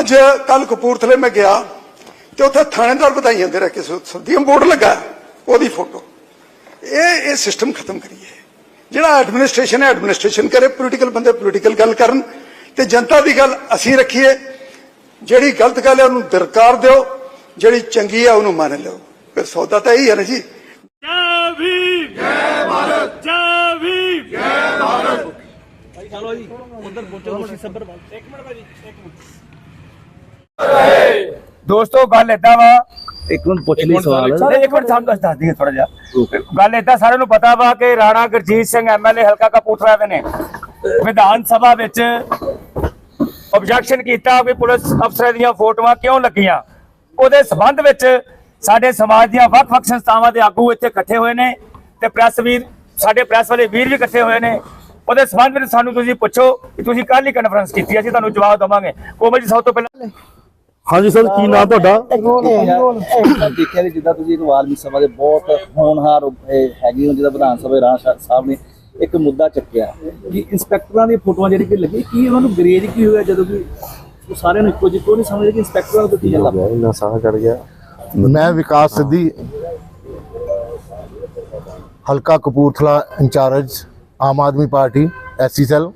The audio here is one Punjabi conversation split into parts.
ਅੱਜ ਕੱਲ ਕਪੂਰਥਲੇ ਮੈਂ ਗਿਆ ਤੇ ਉੱਥੇ ਥਾਣੇਦਾਰ ਵਧਾਈਆਂ ਦੇ ਰਹੇ ਕਿਸੇ ਦੀ ਬੋਰਡ ਲੱਗਾ ਉਹਦੀ ਫੋਟੋ। ਇਹ ਇਹ ਸਿਸਟਮ ਖਤਮ ਕਰੀਏ। ਜਿਹੜਾ ਐਡਮਿਨਿਸਟ੍ਰੇਸ਼ਨ ਹੈ ਐਡਮਿਨਿਸਟ੍ਰੇਸ਼ਨ ਕਰੇ ਪੋਲੀਟੀਕਲ ਬੰਦੇ ਪੋਲੀਟੀਕਲ ਗੱਲ ਕਰਨ ਤੇ ਜਨਤਾ ਦੀ ਗੱਲ ਅਸੀਂ ਰੱਖੀਏ। ਜਿਹੜੀ ਗਲਤ ਗੱਲ ਹੈ ਉਹਨੂੰ ਦਰਕਾਰ ਦਿਓ। ਜਿਹੜੀ ਚੰਗੀ ਹੈ ਉਹਨੂੰ ਮੰਨ ਲਓ। ਫਿਰ ਸੌਦਾ ਤਾਂ ਇਹੀ ਹੈ ਨਾ ਜੀ। ਜੈ ਭੀਮ! ਜੈ ਭਾਰਤ! ਜੈ ਭੀਮ! ਦੋਸਤੋ ਗੱਲ ਏਦਾਂ ਵਾ। ਇੱਕ ਮਿੰਟ ਪੁੱਛ ਲਈ ਸਵਾਲ। ਨਹੀਂ, ਇੱਕ ਮਿੰਟ ਸਾਨੂੰ ਦੱਸ ਦਈਏ ਥੋੜਾ ਜਿਹਾ। ਗੱਲ ਏਦਾਂ ਸਾਰਿਆਂ ਨੂੰ ਪਤਾ ਵਾ ਕਿ ਰਾਣਾ ਗੁਰਜੀਤ ਸਿੰਘ ਐਮਐਲਏ ਹਲਕਾ ਕਪੂਰਥਲਾ ਦੇ ਨੇ। ਵਿਧਾਨ ਸਭਾ ਵਿੱਚ ਆਬਜੈਕਸ਼ਨ ਕੀਤਾ ਵੀ ਪੁਲਿਸ ਅਫਸਰਾਂ ਦੀਆਂ ਫੋਟੋਆਂ ਕਿਉਂ ਲੱਗੀਆਂ? ਉਹਦੇ ਸਬੰਧ ਵਿੱਚ ਸਾਡੇ ਸਮਾਜ ਦੀਆਂ ਵੱਖ-ਵੱਖ ਸੰਸਥਾਵਾਂ ਦੇ ਆਗੂ ਇੱਥੇ ਇਕੱਠੇ ਹੋਏ ਨੇ ਤੇ ਪ੍ਰੈਸ ਵੀਰ ਸਾਡੇ ਪ੍ਰੈਸ ਵਾਲੇ ਵੀਰ ਵੀ ਇਕੱਠੇ ਹੋਏ ਨੇ। ਉਹਦੇ ਸਬੰਧ ਵਿੱਚ ਸਾਨੂੰ ਤੁਸੀਂ ਪੁੱਛੋ ਕਿ ਤੁਸੀਂ ਕੱਲ ਹੀ ਕਾਨਫਰੰਸ ਕੀਤੀ ਅਸੀਂ ਤੁਹਾਨੂੰ ਜਵਾਬ ਦਵਾਂਗੇ। ਕੋਮਲ ਜੀ ਸਭ ਤੋਂ ਪਹਿਲਾਂ ਹਾਂਜੀ ਸਰ ਕੀ ਨਾਮ ਤੁਹਾਡਾ? ਦੇਖਿਆ ਵੀ ਜਿੱਦਾਂ ਤੁਸੀਂ ਇੱਕ ਵਾਲਮੀਕ ਸਭਾ ਦੇ ਬਹੁਤ ਹੋਣਹਾਰ ਇਹ ਹੈਗੇ ਹੋ ਜਿਹਦਾ ਵਿਧਾਨ ਸਭਾ ਰਾਣਾ ਸ਼ਾ- ਸਾਹਿਬ ਨੇ ਇੱਕ ਮੁੱਦਾ ਚੱਕਿਆ ਕਿ ਇੰਸਪੈਕਟਰਾਂ ਦੀਆਂ ਫੋਟੋਆਂ ਜਿਹੜੀ ਕਿ ਲੱਗੀ ਕੀ ਉਹਨਾਂ ਨੂੰ ਗਰੇਜ ਕੀ ਹੋਇਆ ਜਦੋਂ ਕਿ ਉਹ ਸਾਰਿਆਂ ਨੂੰ ਇੱਕੋ ਜਿਹਾ ਨਹੀਂ ਸਮਝਦੇ ਕਿ ਇੰਸਪੈਕਟਰਾਂ ਦਾ ਕੀ ਚੱਲਦਾ ਇੰਨਾ ਸਾਹ ਚੜ ਗਿਆ। ਮੈਂ ਵਿਕਾਸ ਸਿੱਧੀ ਹਲਕਾ Kapurthala incharge Aam Aadmi party S C cell.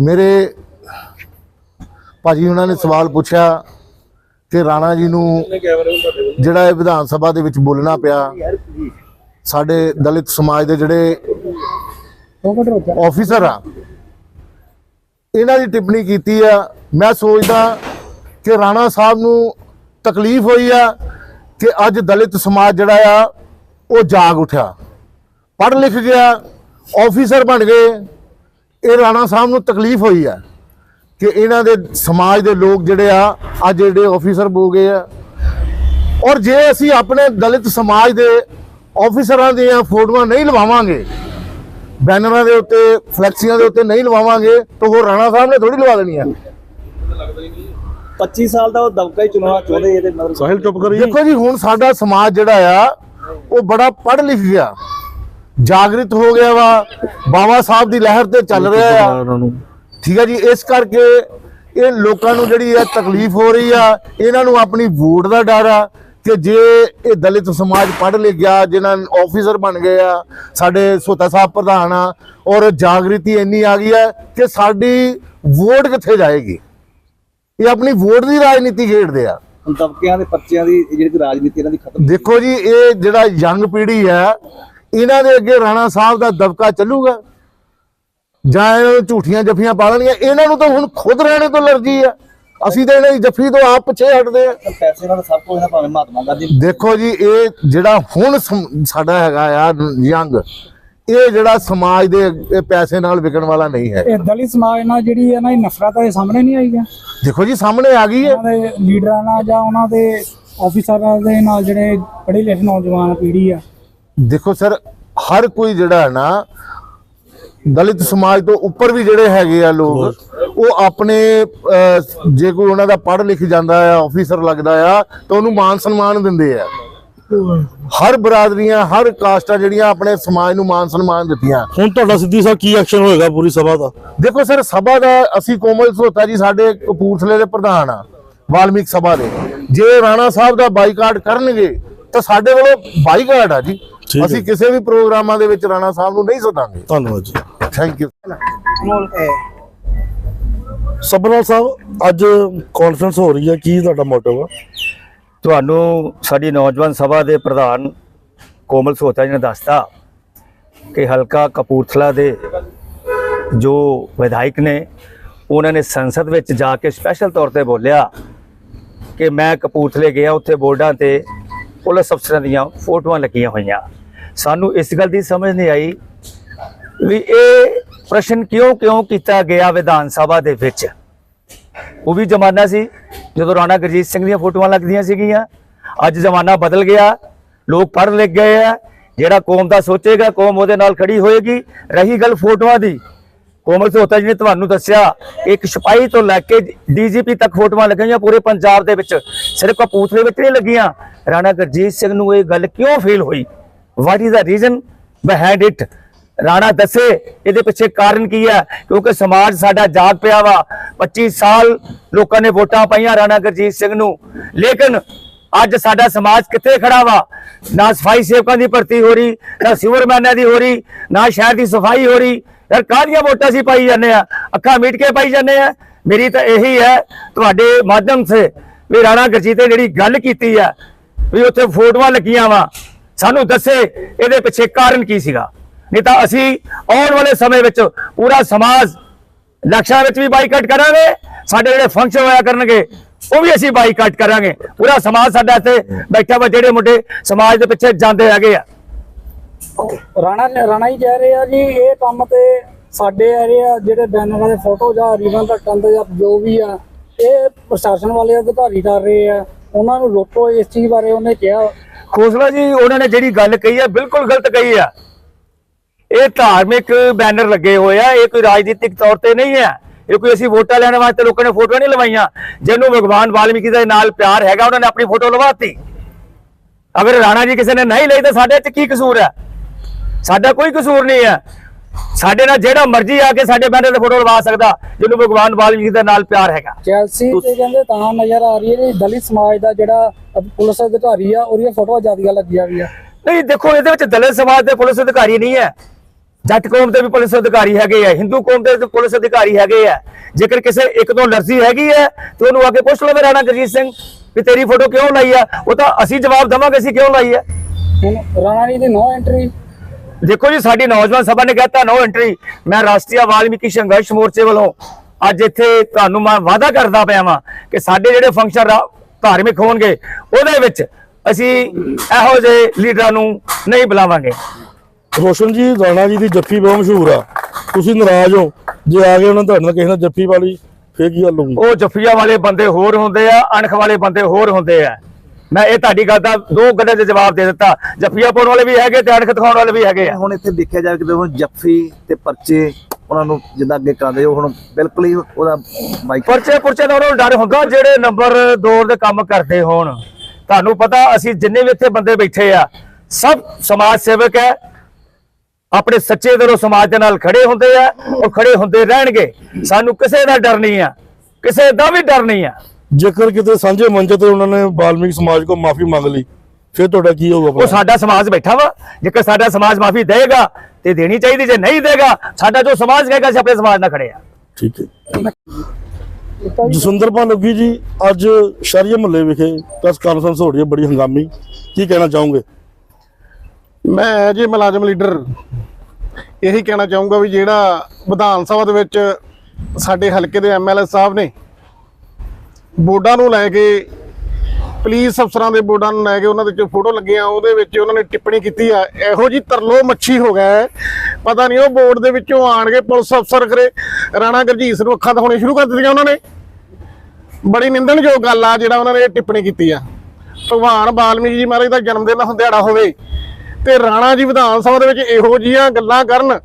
ਮੇਰੇ ਭਾਜੀ ਉਹਨਾਂ ਨੇ ਸਵਾਲ ਪੁੱਛਿਆ ਕਿ ਰਾਣਾ ਜੀ ਨੂੰ ਜਿਹੜਾ ਇਹ ਵਿਧਾਨ ਸਭਾ ਦੇ ਵਿੱਚ ਬੋਲਣਾ ਪਿਆ ਸਾਡੇ ਦਲਿਤ ਸਮਾਜ ਦੇ ਜਿਹੜੇ ਆਫੀਸਰ ਆ ਇਹਨਾਂ ਦੀ ਟਿੱਪਣੀ ਕੀਤੀ ਆ। ਮੈਂ ਸੋਚਦਾ ਕਿ ਰਾਣਾ ਸਾਹਿਬ ਨੂੰ ਤਕਲੀਫ ਹੋਈ ਆ ਕਿ ਅੱਜ ਦਲਿਤ ਸਮਾਜ ਜਿਹੜਾ ਆ ਉਹ ਜਾਗ ਉਠਿਆ। ਪੜ੍ਹ ਲਿਖ ਗਿਆ ਆਫੀਸਰ ਬਣ ਗਏ। ਇਹ ਰਾਣਾ ਸਾਹਿਬ ਨੂੰ ਤਕਲੀਫ ਹੋਈ ਆ। ਕਿ ਇਹਨਾਂ ਦੇ ਸਮਾਜ ਦੇ ਲੋਕ ਜਿਹੜੇ ਆ ਅੱਜ ਜਿਹੜੇ ਆਫੀਸਰ ਹੋ ਗਏ ਆ। ਔਰ ਜੇ ਅਸੀਂ ਆਪਣੇ ਦਲਿਤ ਸਮਾਜ ਦੇ ਆਫੀਸਰਾਂ ਦੀਆਂ ਫੋਟੋਆਂ ਨਹੀਂ ਲਵਾਵਾਂਗੇ ਬੈਨਰਾਂ ਦੇ ਉੱਤੇ ਫਲੈਕਸੀਆਂ ਦੇ ਉੱਤੇ ਨਹੀਂ ਲਵਾਵਾਂਗੇ ਤਾਂ ਉਹ ਰਾਣਾ ਸਾਹਿਬ ਨੇ ਥੋੜੀ ਲਵਾ ਦੇਣੀ ਆ। 25 ਸਾਲ ਦਾ ਉਹ ਦਬਕਾ ਹੀ ਚੁਣਾਉਣਾ ਚਾਹੁੰਦੇ ਇਹਦੇ ਮਤਲਬ ਸਾਹਿਲ ਚੁੱਪ ਕਰੀ ਦੇਖੋ ਜੀ ਹੁਣ ਸਾਡਾ ਸਮਾਜ ਜਿਹੜਾ ਆ ਉਹ ਬੜਾ ਪੜ੍ਹ ਲਿਖ ਗਿਆ। ਜਾਗਰਿਤ ਹੋ ਗਿਆ ਵਾ। ਬਾਬਾ ਸਾਹਿਬ ਦੀ ਲਹਿਰ ਤੇ ਚੱਲ ਰਿਹਾ ਆ। ਠੀਕ ਹੈ ਜੀ ਇਸ ਕਰਕੇ ਇਹ ਲੋਕਾਂ ਨੂੰ ਜਿਹੜੀ ਹੈ ਤਕਲੀਫ ਹੋ ਰਹੀ ਆ ਇਹਨਾਂ ਨੂੰ ਆਪਣੀ ਵੋਟ ਦਾ ਡਰ ਆ ਕਿ ਜੇ ਇਹ ਦਲਿਤ ਸਮਾਜ ਪੜ੍ਹ ਲਿਖ ਗਿਆ ਜਿਨ੍ਹਾਂ ਆਫੀਸਰ ਬਣ ਗਏ ਆ ਸਾਡੇ ਸੋਤਾ ਸਾਹਿਬ ਪ੍ਰਧਾਨ ਆ ਔਰ ਜਾਗ੍ਰਿਤੀ ਇੰਨੀ ਆ ਗਈ ਹੈ ਕਿ ਸਾਡੀ ਵੋਟ ਕਿੱਥੇ ਜਾਏਗੀ? ਇਹ ਆਪਣੀ ਵੋਟ ਦੀ ਰਾਜਨੀਤੀ ਖੇਡਦੇ ਆ। ਦਬਕਿਆਂ ਦੇ ਪਰਚਿਆਂ ਦੀ ਜਿਹੜੀ ਰਾਜਨੀਤੀ ਇਹਨਾਂ ਦੀ ਖਤਮ ਦੇਖੋ ਜੀ ਇਹ ਜਿਹੜਾ ਯੰਗ ਪੀੜ੍ਹੀ ਹੈ ਇਹਨਾਂ ਦੇ ਅੱਗੇ ਰਾਣਾ ਸਾਹਿਬ ਦਾ ਦਬਕਾ ਚੱਲੂਗਾ। ਜਾਂ ਇਹਨਾਂ ਨੂੰ ਝੂਠੀਆਂ ਜੱਫੀਆਂ ਪਾ ਲੈਣੀਆਂ ਇਹਨਾਂ ਨੂੰ ਤਾਂ ਹੁਣ ਖੁਦ ਰਹਿਣੇ ਤੋਂ ਅਲਰਜੀ ਆ। ਅਸੀਂ ਤਾਂ ਇਹਨਾਂ ਦੀ ਜੱਫੀ ਤੋਂ ਆਪ ਪਿੱਛੇ ਹਟਦੇ ਆ। ਪੈਸੇ ਨਾਲ ਤਾਂ ਸਭ ਕੁਝ ਨਾ ਭਾਵੇਂ ਮਹਾਤਮਾ ਗਾਂਧੀ ਦੇਖੋ ਜੀ ਇਹ ਜਿਹੜਾ ਹੁਣ ਸਾਡਾ ਹੈਗਾ ਆ ਯੰਗ ਇਹ ਜਿਹੜਾ ਸਮਾਜ ਦੇ ਇਹ ਪੈਸੇ ਨਾਲ ਵਿਕਣ ਵਾਲਾ ਨਹੀਂ ਹੈ। ਇਹ ਦਲਿਤ ਸਮਾਜ ਨਾਲ ਜਿਹੜੀ ਇਹਨਾਂ ਦੀ ਨਫ਼ਰਤ ਹੈ ਇਹ ਸਾਹਮਣੇ ਨਹੀਂ ਆਈ ਹੈ। ਦੇਖੋ ਜੀ ਸਾਹਮਣੇ ਆ ਗਈ ਹੈ। ਉਹਨਾਂ ਦੇ ਲੀਡਰਾਂ ਨਾਲ ਜਾਂ ਉਹਨਾਂ ਦੇ ਆਫੀਸਰਾਂ ਦੇ ਨਾਲ ਜਿਹੜੇ ਪੜ੍ਹੇ ਲਿਖੇ ਨੌਜਵਾਨ ਪੀੜ੍ਹੀ ਆ। ਦੇਖੋ ਸਰ ਹਰ ਕੋਈ ਜਿਹੜਾ ਹੈ ਨਾ ਦਲਿਤ ਸਮਾਜ ਤੋਂ ਉੱਪਰ ਵੀ ਜਿਹੜੇ ਹੈਗੇ ਆ ਲੋਕ ਉਹ ਆਪਣੇ ਜੇ ਕੋਈ ਉਹਨਾਂ ਦਾ ਪੜ੍ਹ ਲਿਖ ਜਾਂਦਾ ਆ ਆਫੀਸਰ ਲੱਗਦਾ ਆ ਤਾਂ ਉਹਨੂੰ ਮਾਨ ਸਨਮਾਨ ਦਿੰਦੇ ਆ। ਹਰ। ਬਰਾਦਰੀਆਂ ਹਰ ਕਾਸਟਾਂ ਜਿਹੜੀਆਂ ਆਪਣੇ ਸਮਾਜ ਨੂੰ ਮਾਨ ਸਨਮਾਨ ਦਿੱਤੀਆਂ। ਹੁਣ ਤੁਹਾਡਾ ਸਿੱਧੀ ਸਾਹਿਬ ਕੀ ਐਕਸ਼ਨ ਹੋਏਗਾ ਪੂਰੀ ਸਭਾ ਦਾ? ਦੇਖੋ ਸਰ ਸਭਾ ਦਾ ਅਸੀਂ ਕੋਮਲ ਸੋਤਾ ਜੀ ਸਾਡੇ ਕਪੂਰਥਲੇ ਦੇ ਪ੍ਰਧਾਨ ਆ ਵਾਲਮੀਕ ਸਭਾ ਦੇ। ਜੇ ਰਾਣਾ ਸਾਹਿਬ ਦਾ ਬਾਈਕਾਟ ਕਰਨਗੇ ਤਾਂ ਸਾਡੇ ਵੱਲੋਂ ਬਾਈਕਾਟ ਆ ਜੀ। ਅਸੀਂ ਕਿਸੇ ਵੀ ਪ੍ਰੋਗਰਾਮਾਂ ਦੇ ਵਿੱਚ ਰਾਣਾ ਸਾਹਿਬ ਨੂੰ ਨਹੀਂ ਸਦਾਂਗੇ। ਧੰਨਵਾਦ ਜੀ। ਥੈਂਕ ਯੂ ਸਬਰਵਾਲ ਸਾਹਿਬ ਅੱਜ ਕਾਨਫਰੰਸ ਹੋ ਰਹੀ ਹੈ। ਕੀ ਤੁਹਾਡਾ ਮੋਟਿਵ ਆ? ਤੁਹਾਨੂੰ ਸਾਡੀ ਨੌਜਵਾਨ ਸਭਾ ਦੇ ਪ੍ਰਧਾਨ ਕੋਮਲ ਸੋਤਾ ਜੀ ਨੇ ਦੱਸਤਾ ਕਿ ਹਲਕਾ ਕਪੂਰਥਲਾ ਦੇ ਜੋ ਵਿਧਾਇਕ ਨੇ ਉਹਨਾਂ ਨੇ ਸੰਸਦ ਵਿੱਚ ਜਾ ਕੇ ਸਪੈਸ਼ਲ ਤੌਰ ਤੇ ਬੋਲਿਆ ਕਿ ਮੈਂ ਕਪੂਰਥਲੇ ਗਿਆ ਉੱਥੇ ਬੋਰਡਾਂ ਤੇ ਪੁਲਿਸ ਅਫਸਰਾਂ ਦੀਆਂ ਫੋਟੋਆਂ ਲੱਗੀਆਂ ਹੋਈਆਂ। ਸਾਨੂੰ ਇਸ ਗੱਲ ਦੀ ਸਮਝ ਨਹੀਂ ਆਈ ਵੀ ਇਹ ਪ੍ਰਸ਼ਨ ਕਿਉਂ ਕਿਉਂ ਕੀਤਾ ਗਿਆ ਵਿਧਾਨ ਸਭਾ ਦੇ ਵਿੱਚ? ਉਹ ਵੀ ਜ਼ਮਾਨਾ ਸੀ, ਜਦੋਂ ਰਾਣਾ ਗੁਰਜੀਤ ਸਿੰਘ ਦੀਆਂ ਫੋਟੋਆਂ ਲੱਗਦੀਆਂ ਸੀਗੀਆਂ। ਅੱਜ ਜ਼ਮਾਨਾ ਬਦਲ ਗਿਆ, ਲੋਕ ਪੜ੍ਹ ਲਿਖ ਗਏ ਆ। ਜਿਹੜਾ ਕੌਮ ਦਾ ਸੋਚੇਗਾ, ਕੌਮ ਉਹਦੇ ਨਾਲ ਖੜੀ ਹੋਏਗੀ। ਰਹੀ ਗੱਲ ਫੋਟੋਆਂ ਦੀ। ਕੋਮਲ ਸੋਤਾ ਜੀ ਨੇ ਤੁਹਾਨੂੰ ਦੱਸਿਆ, ਇੱਕ ਸਿਪਾਹੀ ਤੋਂ ਲੈ ਕੇ ਡੀਜੀਪੀ ਤੱਕ ਫੋਟੋਆਂ ਲੱਗੀਆਂ ਪੂਰੇ ਪੰਜਾਬ ਦੇ ਵਿੱਚ। ਸਿਰਫ ਕਪੂਰਥਲੇ ਵਿੱਚ ਨਹੀਂ ਲੱਗੀਆਂ। ਰਾਣਾ ਗੁਰਜੀਤ ਸਿੰਘ ਨੂੰ ਇਹ ਗੱਲ ਕਿਉਂ ਫੀਲ ਹੋਈ? What is the reason behind it Rana ਦੱਸੇ, ਇਹਦੇ ਪਿੱਛੇ ਕਾਰਨ ਕੀ ਹੈ? ਕਿਉਂਕਿ ਸਮਾਜ ਸਾਡਾ ਜਾਗ ਪਿਆ ਵਾ। 25 ਸਾਲ ਲੋਕਾਂ ਨੇ ਵੋਟਾਂ ਪਾਈਆਂ ਰਾਣਾ ਗੁਰਜੀਤ ਸਿੰਘ ਨੂੰ। ਲੇਕਿਨ ਅੱਜ ਸਾਡਾ ਸਮਾਜ ਕਿੱਥੇ ਖੜਾ ਵਾ? ਨਾ ਸਫ਼ਾਈ ਸੇਵਕਾਂ ਦੀ ਭਰਤੀ ਹੋ ਰਹੀ, ਨਾ ਸਿਵਰਮੈਨਾਂ ਦੀ ਹੋ ਰਹੀ, ਨਾ ਸ਼ਹਿਰ ਦੀ ਸਫ਼ਾਈ ਹੋ ਰਹੀ। ਯਾਰ ਕਾਹਦੀਆਂ ਵੋਟਾਂ ਸੀ ਪਾਈ ਜਾਂਦੇ ਆ? ਅੱਖਾਂ ਮੀਟ ਕੇ ਪਾਈ ਜਾਂਦੇ ਆ? ਮੇਰੀ ਤਾਂ ਇਹੀ ਹੈ, ਤੁਹਾਡੇ ਮਾਧਿਅਮ ਸੇ ਵੀ ਰਾਣਾ ਗੁਰਜੀਤ ਨੇ ਜਿਹੜੀ ਗੱਲ ਕੀਤੀ ਆ, ਵੀ ਉੱਥੇ ਫੋਟੋਆਂ ਲੱਗੀਆਂ ਵਾ। ਸਾਨੂੰ ਦੱਸੇ, ਇਹਦੇ ਪਿੱਛੇ ਕਾਰਨ ਕੀ ਸੀਗਾ? ਨਹੀਂ ਤਾਂ ਅਸੀਂ ਆਉਣ ਵਾਲੇ ਸਮੇਂ ਵਿੱਚ ਪੂਰਾ ਸਮਾਜ ਇਲੈਕਸ਼ਨਾਂ ਵਿੱਚ ਵੀ ਬਾਈਕਾਟ ਕਰਾਂਗੇ ਸਾਡੇ ਜਿਹੜੇ ਫੰਕਸ਼ਨ ਹੋਇਆ ਕਰਨਗੇ ਉਹ ਵੀ ਅਸੀਂ ਬਾਈਕਾਟ ਕਰਾਂਗੇ। ਪੂਰਾ ਸਮਾਜ ਸਾਡਾ ਇੱਥੇ ਬੈਠਾ ਵਾ ਜਿਹੜੇ ਮੁੰਡੇ ਸਮਾਜ ਦੇ ਪਿੱਛੇ ਜਾਂਦੇ ਹੈਗੇ ਆ। ਰਾਣਾ ਰਾਣਾ ਹੀ ਕਹਿ ਰਹੇ ਆ ਜੀ ਇਹ ਕੰਮ ਤੇ ਸਾਡੇ ਏਰੀਆ ਜਿਹੜੇ ਬੈਨਰਾਂ ਦੇ ਫੋਟੋ ਜਾਂ ਰੱਖਣ ਦੇ ਜਾਂ ਜੋ ਵੀ ਆ ਇਹ ਪ੍ਰਸ਼ਾਸਨ ਵਾਲੇ ਅਧਿਕਾਰੀ ਕਰ ਰਹੇ ਆ। ਉਹਨਾਂ ਨੂੰ ਰੋਕੋ ਇਸ ਚੀਜ਼ ਬਾਰੇ ਉਹਨੇ ਕਿਹਾ। ਖੋਸਲਾ ਜੀ ਉਹਨਾਂ ਨੇ ਜਿਹੜੀ ਗੱਲ ਕਹੀ ਹੈ ਬਿਲਕੁਲ ਗਲਤ ਕਹੀ ਆ। ਇਹ ਧਾਰਮਿਕ ਬੈਨਰ ਲੱਗੇ ਹੋਏ ਆ ਇਹ ਕੋਈ ਰਾਜਨੀਤਿਕ ਤੌਰ ਤੇ ਨਹੀਂ ਹੈ। ਇਹ ਕੋਈ ਅਸੀਂ ਵੋਟਾਂ ਲੈਣ ਵਾਸਤੇ ਲੋਕਾਂ ਨੇ ਫੋਟੋਆਂ ਨਹੀਂ ਲਵਾਈਆਂ। ਜਿਹਨੂੰ ਭਗਵਾਨ ਵਾਲਮੀਕੀ ਦੇ ਨਾਲ ਪਿਆਰ ਹੈਗਾ ਉਹਨਾਂ ਨੇ ਆਪਣੀ ਫੋਟੋ ਲਵਾਤੀ। ਅਗਰ ਰਾਣਾ ਜੀ ਕਿਸੇ ਨੇ ਨਹੀਂ ਲਈ ਤਾਂ ਸਾਡੇ ਚ ਕੀ ਕਸੂਰ ਹੈ? ਸਾਡਾ ਕੋਈ ਕਸੂਰ ਨਹੀਂ ਹੈ। ਸਾਡੇ ਨਾਲ ਜਿਹੜਾ ਮਰਜ਼ੀ ਆ ਕੇ ਸਾਡੇ ਬੈਨਰ ਤੇ ਫੋਟੋ ਲਵਾ ਸਕਦਾ ਜਿਹਨੂੰ ਭਗਵਾਨ ਵਾਲਮੀਕੀ ਦੇ ਨਾਲ ਪਿਆਰ ਹੈਗਾ। ਚੈਲਸੀ ਤੇ ਕਹਿੰਦੇ ਤਾਂ ਨਜ਼ਰ ਆ ਰਹੀ ਹੈ ਦਲਿਤ ਸਮਾਜ ਦਾ ਜਿਹੜਾ ਪੁਲਿਸ ਅਧਿਕਾਰੀ ਆ ਉਹਦੀਆਂ ਫੋਟੋਆਂ ਜ਼ਿਆਦੀਆਂ ਲੱਗੀਆਂ ਵੀ ਆ ਨਹੀਂ ਦੇਖੋ ਇਹਦੇ ਵਿੱਚ ਦਲਿਤ ਸਮਾਜ ਦੇ ਪੁਲਿਸ ਅਧਿਕਾਰੀ ਨਹੀਂ ਹੈ। ਜੱਟ ਕੌਮ ਦੇ ਵੀ ਪੁਲਿਸ ਅਧਿਕਾਰੀ ਹੈਗੇ ਆ ਹਿੰਦੂ ਕੌਮ ਦੇ ਵੀ ਪੁਲਿਸ ਅਧਿਕਾਰੀ ਹੈਗੇ ਆ। ਜੇਕਰ ਕਿਸੇ ਇੱਕ ਤੋਂ ਲਰਜ਼ੀ ਹੈਗੀ ਹੈ ਤੇ ਉਹਨੂੰ ਆ ਕੇ ਪੁੱਛ ਲਵੇ ਰਾਣਾ ਗੁਰਜੀਤ ਸਿੰਘ ਵੀ ਤੇਰੀ ਫੋਟੋ ਕਿਉਂ ਲਾਈ ਆ? ਉਹ ਤਾਂ ਅਸੀਂ ਜਵਾਬ ਦੇਵਾਂਗੇ ਅਸੀਂ ਕਿਉਂ ਲਾਈ ਹੁਣ ਰਾਣਾ ਜੀ ਦੀ ਨੋ ਐਂਟਰੀ ਦੇਖੋ ਜੀ ਸਾਡੀ ਨੌਜਵਾਨ ਸਭਾ ਨੇ ਕਹਿਤਾ ਨੋ ਐਂਟਰੀ ਮੈਂ ਰਾਸ਼ਟਰੀ ਵਾਲਮੀਕੀ ਸੰਘਰਸ਼ ਮੋਰਚੇ ਵੱਲੋਂ ਅੱਜ ਇੱਥੇ ਤੁਹਾਨੂੰ ਮੈਂ ਵਾਅਦਾ ਕਰਦਾ ਪਿਆ ਵਾਂ ਕਿ ਸਾਡੇ ਜਿਹੜੇ ਫੰਕਸ਼ਨ ਧਾਰਮਿਕ ਹੋਣਗੇ ਉਹਦੇ ਵਿੱਚ ਅਸੀਂ ਇਹੋ ਜਿਹੇ ਲੀਡਰਾਂ ਨੂੰ ਨਹੀਂ ਬੁਲਾਵਾਂਗੇ। ਰੋਸ਼ਨ ਜੀ ਰਾਣਾ ਜੀ ਦੀ ਜੱਫੀ ਬਹੁਤ ਮਸ਼ਹੂਰ ਆ। ਤੁਸੀਂ ਨਾਰਾਜ਼ ਹੋ। ਜੇ ਆ ਗਏ ਉਹਨਾਂ ਤੁਹਾਡੇ ਨਾਲ ਕਿਸੇ ਨਾਲ ਜੱਫੀ ਵਾਲੀ ਫੇਰ ਕੀ ਗੱਲ ਹੋਊਗੀ? ਉਹ ਜੱਫੀਆਂ ਵਾਲੇ ਬੰਦੇ ਹੋਰ ਹੁੰਦੇ ਆ ਅਣਖ ਵਾਲੇ ਬੰਦੇ ਹੋਰ ਹੁੰਦੇ ਆ। ਮੈਂ ਇਹ ਤੁਹਾਡੀ ਗੱਲ ਦਾ ਦੋ ਗੱਲਾਂ ਦੇ ਜਵਾਬ ਦੇ ਦਿੱਤਾ। ਜੱਫੀਆਂ ਪਾਉਣ ਵਾਲੇ ਵੀ ਹੈਗੇ ਤੇ ਅਣਖ ਦਿਖਾਉਣ ਵਾਲੇ ਵੀ ਹੈਗੇ ਆ। ਹੁਣ ਇੱਥੇ ਦੇਖਿਆ ਜਾਵੇ ਕਿ ਹੁਣ ਜੱਫੀ ਤੇ ਪਰਚੇ ਉਹਨਾਂ ਨੂੰ ਜਿੱਦਾਂ ਅੱਗੇ ਕਰਦੇ ਉਹ ਹੁਣ ਬਿਲਕੁਲ ਹੀ ਉਹਦਾ ਬਾਈਕ ਪਰਚੇ ਪੁਰਚੇ ਦਾ ਉਹਨਾਂ ਨੂੰ ਡਰ ਹੁੰਦਾ ਜਿਹੜੇ ਨੰਬਰ 2 ਦੇ ਕੰਮ ਕਰਦੇ ਹੋਣ। ਤੁਹਾਨੂੰ ਪਤਾ ਅਸੀਂ ਜਿੰਨੇ ਵੀ ਇੱਥੇ ਬੰਦੇ ਬੈਠੇ ਆ ਸਭ ਸਮਾਜ ਸੇਵਕ ਹੈ ਆਪਣੇ ਸੱਚੇ ਦਿਲੋਂ ਸਮਾਜ ਦੇ ਨਾਲ ਖੜੇ ਹੁੰਦੇ ਆ ਔਰ ਖੜੇ ਹੁੰਦੇ ਰਹਿਣਗੇ। ਸਾਨੂੰ ਕਿਸੇ ਦਾ ਡਰ ਨਹੀਂ ਆ। ਕਿਸੇ ਦਾ ਵੀ ਡਰ ਨਹੀਂ ਆ। ਜੇਕਰ ਕਿਤੇ ਸਾਂਝੇ ਮੰਚ ਤੇ ਉਹਨਾਂ ਨੇ ਬਾਲਮੀਕ ਸਮਾਜ ਕੋ ਮਾਫੀ ਮੰਗ ਲਈ ਫਿਰ ਤੁਹਾਡਾ ਕੀ ਹੋਊਗਾ ਉਹ? ਸਾਡਾ ਸਮਾਜ ਬੈਠਾ ਵਾ। ਜੇਕਰ ਸਾਡਾ ਸਮਾਜ ਮਾਫੀ ਦੇਗਾ ਤੇ ਦੇਣੀ ਚਾਹੀਦੀ ਜੇ ਨਹੀਂ ਦੇਗਾ ਸਾਡਾ ਜੋ ਸਮਾਜ ਕਹੇਗਾ ਅਸੀਂ ਆਪਣੇ ਸਮਾਜ ਨਾਲ ਖੜੇ ਆ। ਠੀਕ ਹੈ। ਜਸਵਿੰਦਰਪਾਲ ਲੱਗੀ ਜੀ ਅੱਜ ਸ਼ਰੀਆ ਮੁਹੱਲੇ ਵਿਖੇ ਪ੍ਰੈਸ ਕਾਨਫਰੰਸ ਹੋ ਰਹੀ ਹੈ ਬੜੀ ਹੰਗਾਮੀ। ਕੀ ਕਹਿਣਾ ਚਾਹੋਗੇ? ਮੈਂ ਜੀ ਮੁਲਾਜ਼ਮ ਲੀਡਰ। ਇਹੀ ਕਹਿਣਾ ਚਾਹੂੰਗਾ ਵੀ ਜਿਹੜਾ ਵਿਧਾਨ ਸਭਾ ਦੇ ਵਿੱਚ ਸਾਡੇ ਹਲਕੇ ਦੇ ਐਮਐਲਏ ਸਾਹਿਬ ਨੇ ਬੋਰਡਾਂ ਨੂੰ ਲੈ ਕੇ ਪੁਲਿਸ ਅਫਸਰਾਂ ਦੇ ਬੋਰਡਾਂ ਨੂੰ ਲੈ ਕੇ ਉਹਨਾਂ ਦੇ ਚ ਫੋਟੋ ਲੱਗੀਆਂ, ਉਹਦੇ ਵਿੱਚ ਉਹਨਾਂ ਨੇ ਟਿੱਪਣੀ ਕੀਤੀ ਆ। ਇਹੋ ਜੀ ਤਰਲੋ ਮੱਛੀ ਹੋ ਗਿਆ ਪਤਾ ਨਹੀਂ ਉਹ ਬੋਰਡ ਦੇ ਵਿੱਚੋਂ ਆਣ ਕੇ ਪੁਲਿਸ ਅਫਸਰ ਕਰੇ। ਰਾਣਾ ਗੁਰਜੀਤ ਨੂੰ ਅੱਖਾਂ ਦਿਖਾਉਣੀ ਸ਼ੁਰੂ ਕਰ ਦਿੱਤੀਆਂ ਉਹਨਾਂ ਨੇ। ਬੜੀ ਨਿੰਦਣਯੋਗ ਗੱਲ ਆ ਜਿਹੜਾ ਉਹਨਾਂ ਨੇ ਇਹ ਟਿੱਪਣੀ ਕੀਤੀ ਆ। ਭਗਵਾਨ ਵਾਲਮੀਕੀ ਜੀ ਮਹਾਰਾਜ ਦਾ ਜਨਮ ਦਿਨ ਦਿਹਾੜਾ ਹੋਵੇ। ਤੇ ਰਾਣਾ ਜੀ ਵਿਧਾਨ ਸਭਾ ਦੇ ਵਿੱਚ ਇਹੋ ਜੀਆਂ ਗੱਲਾਂ ਕਰਨ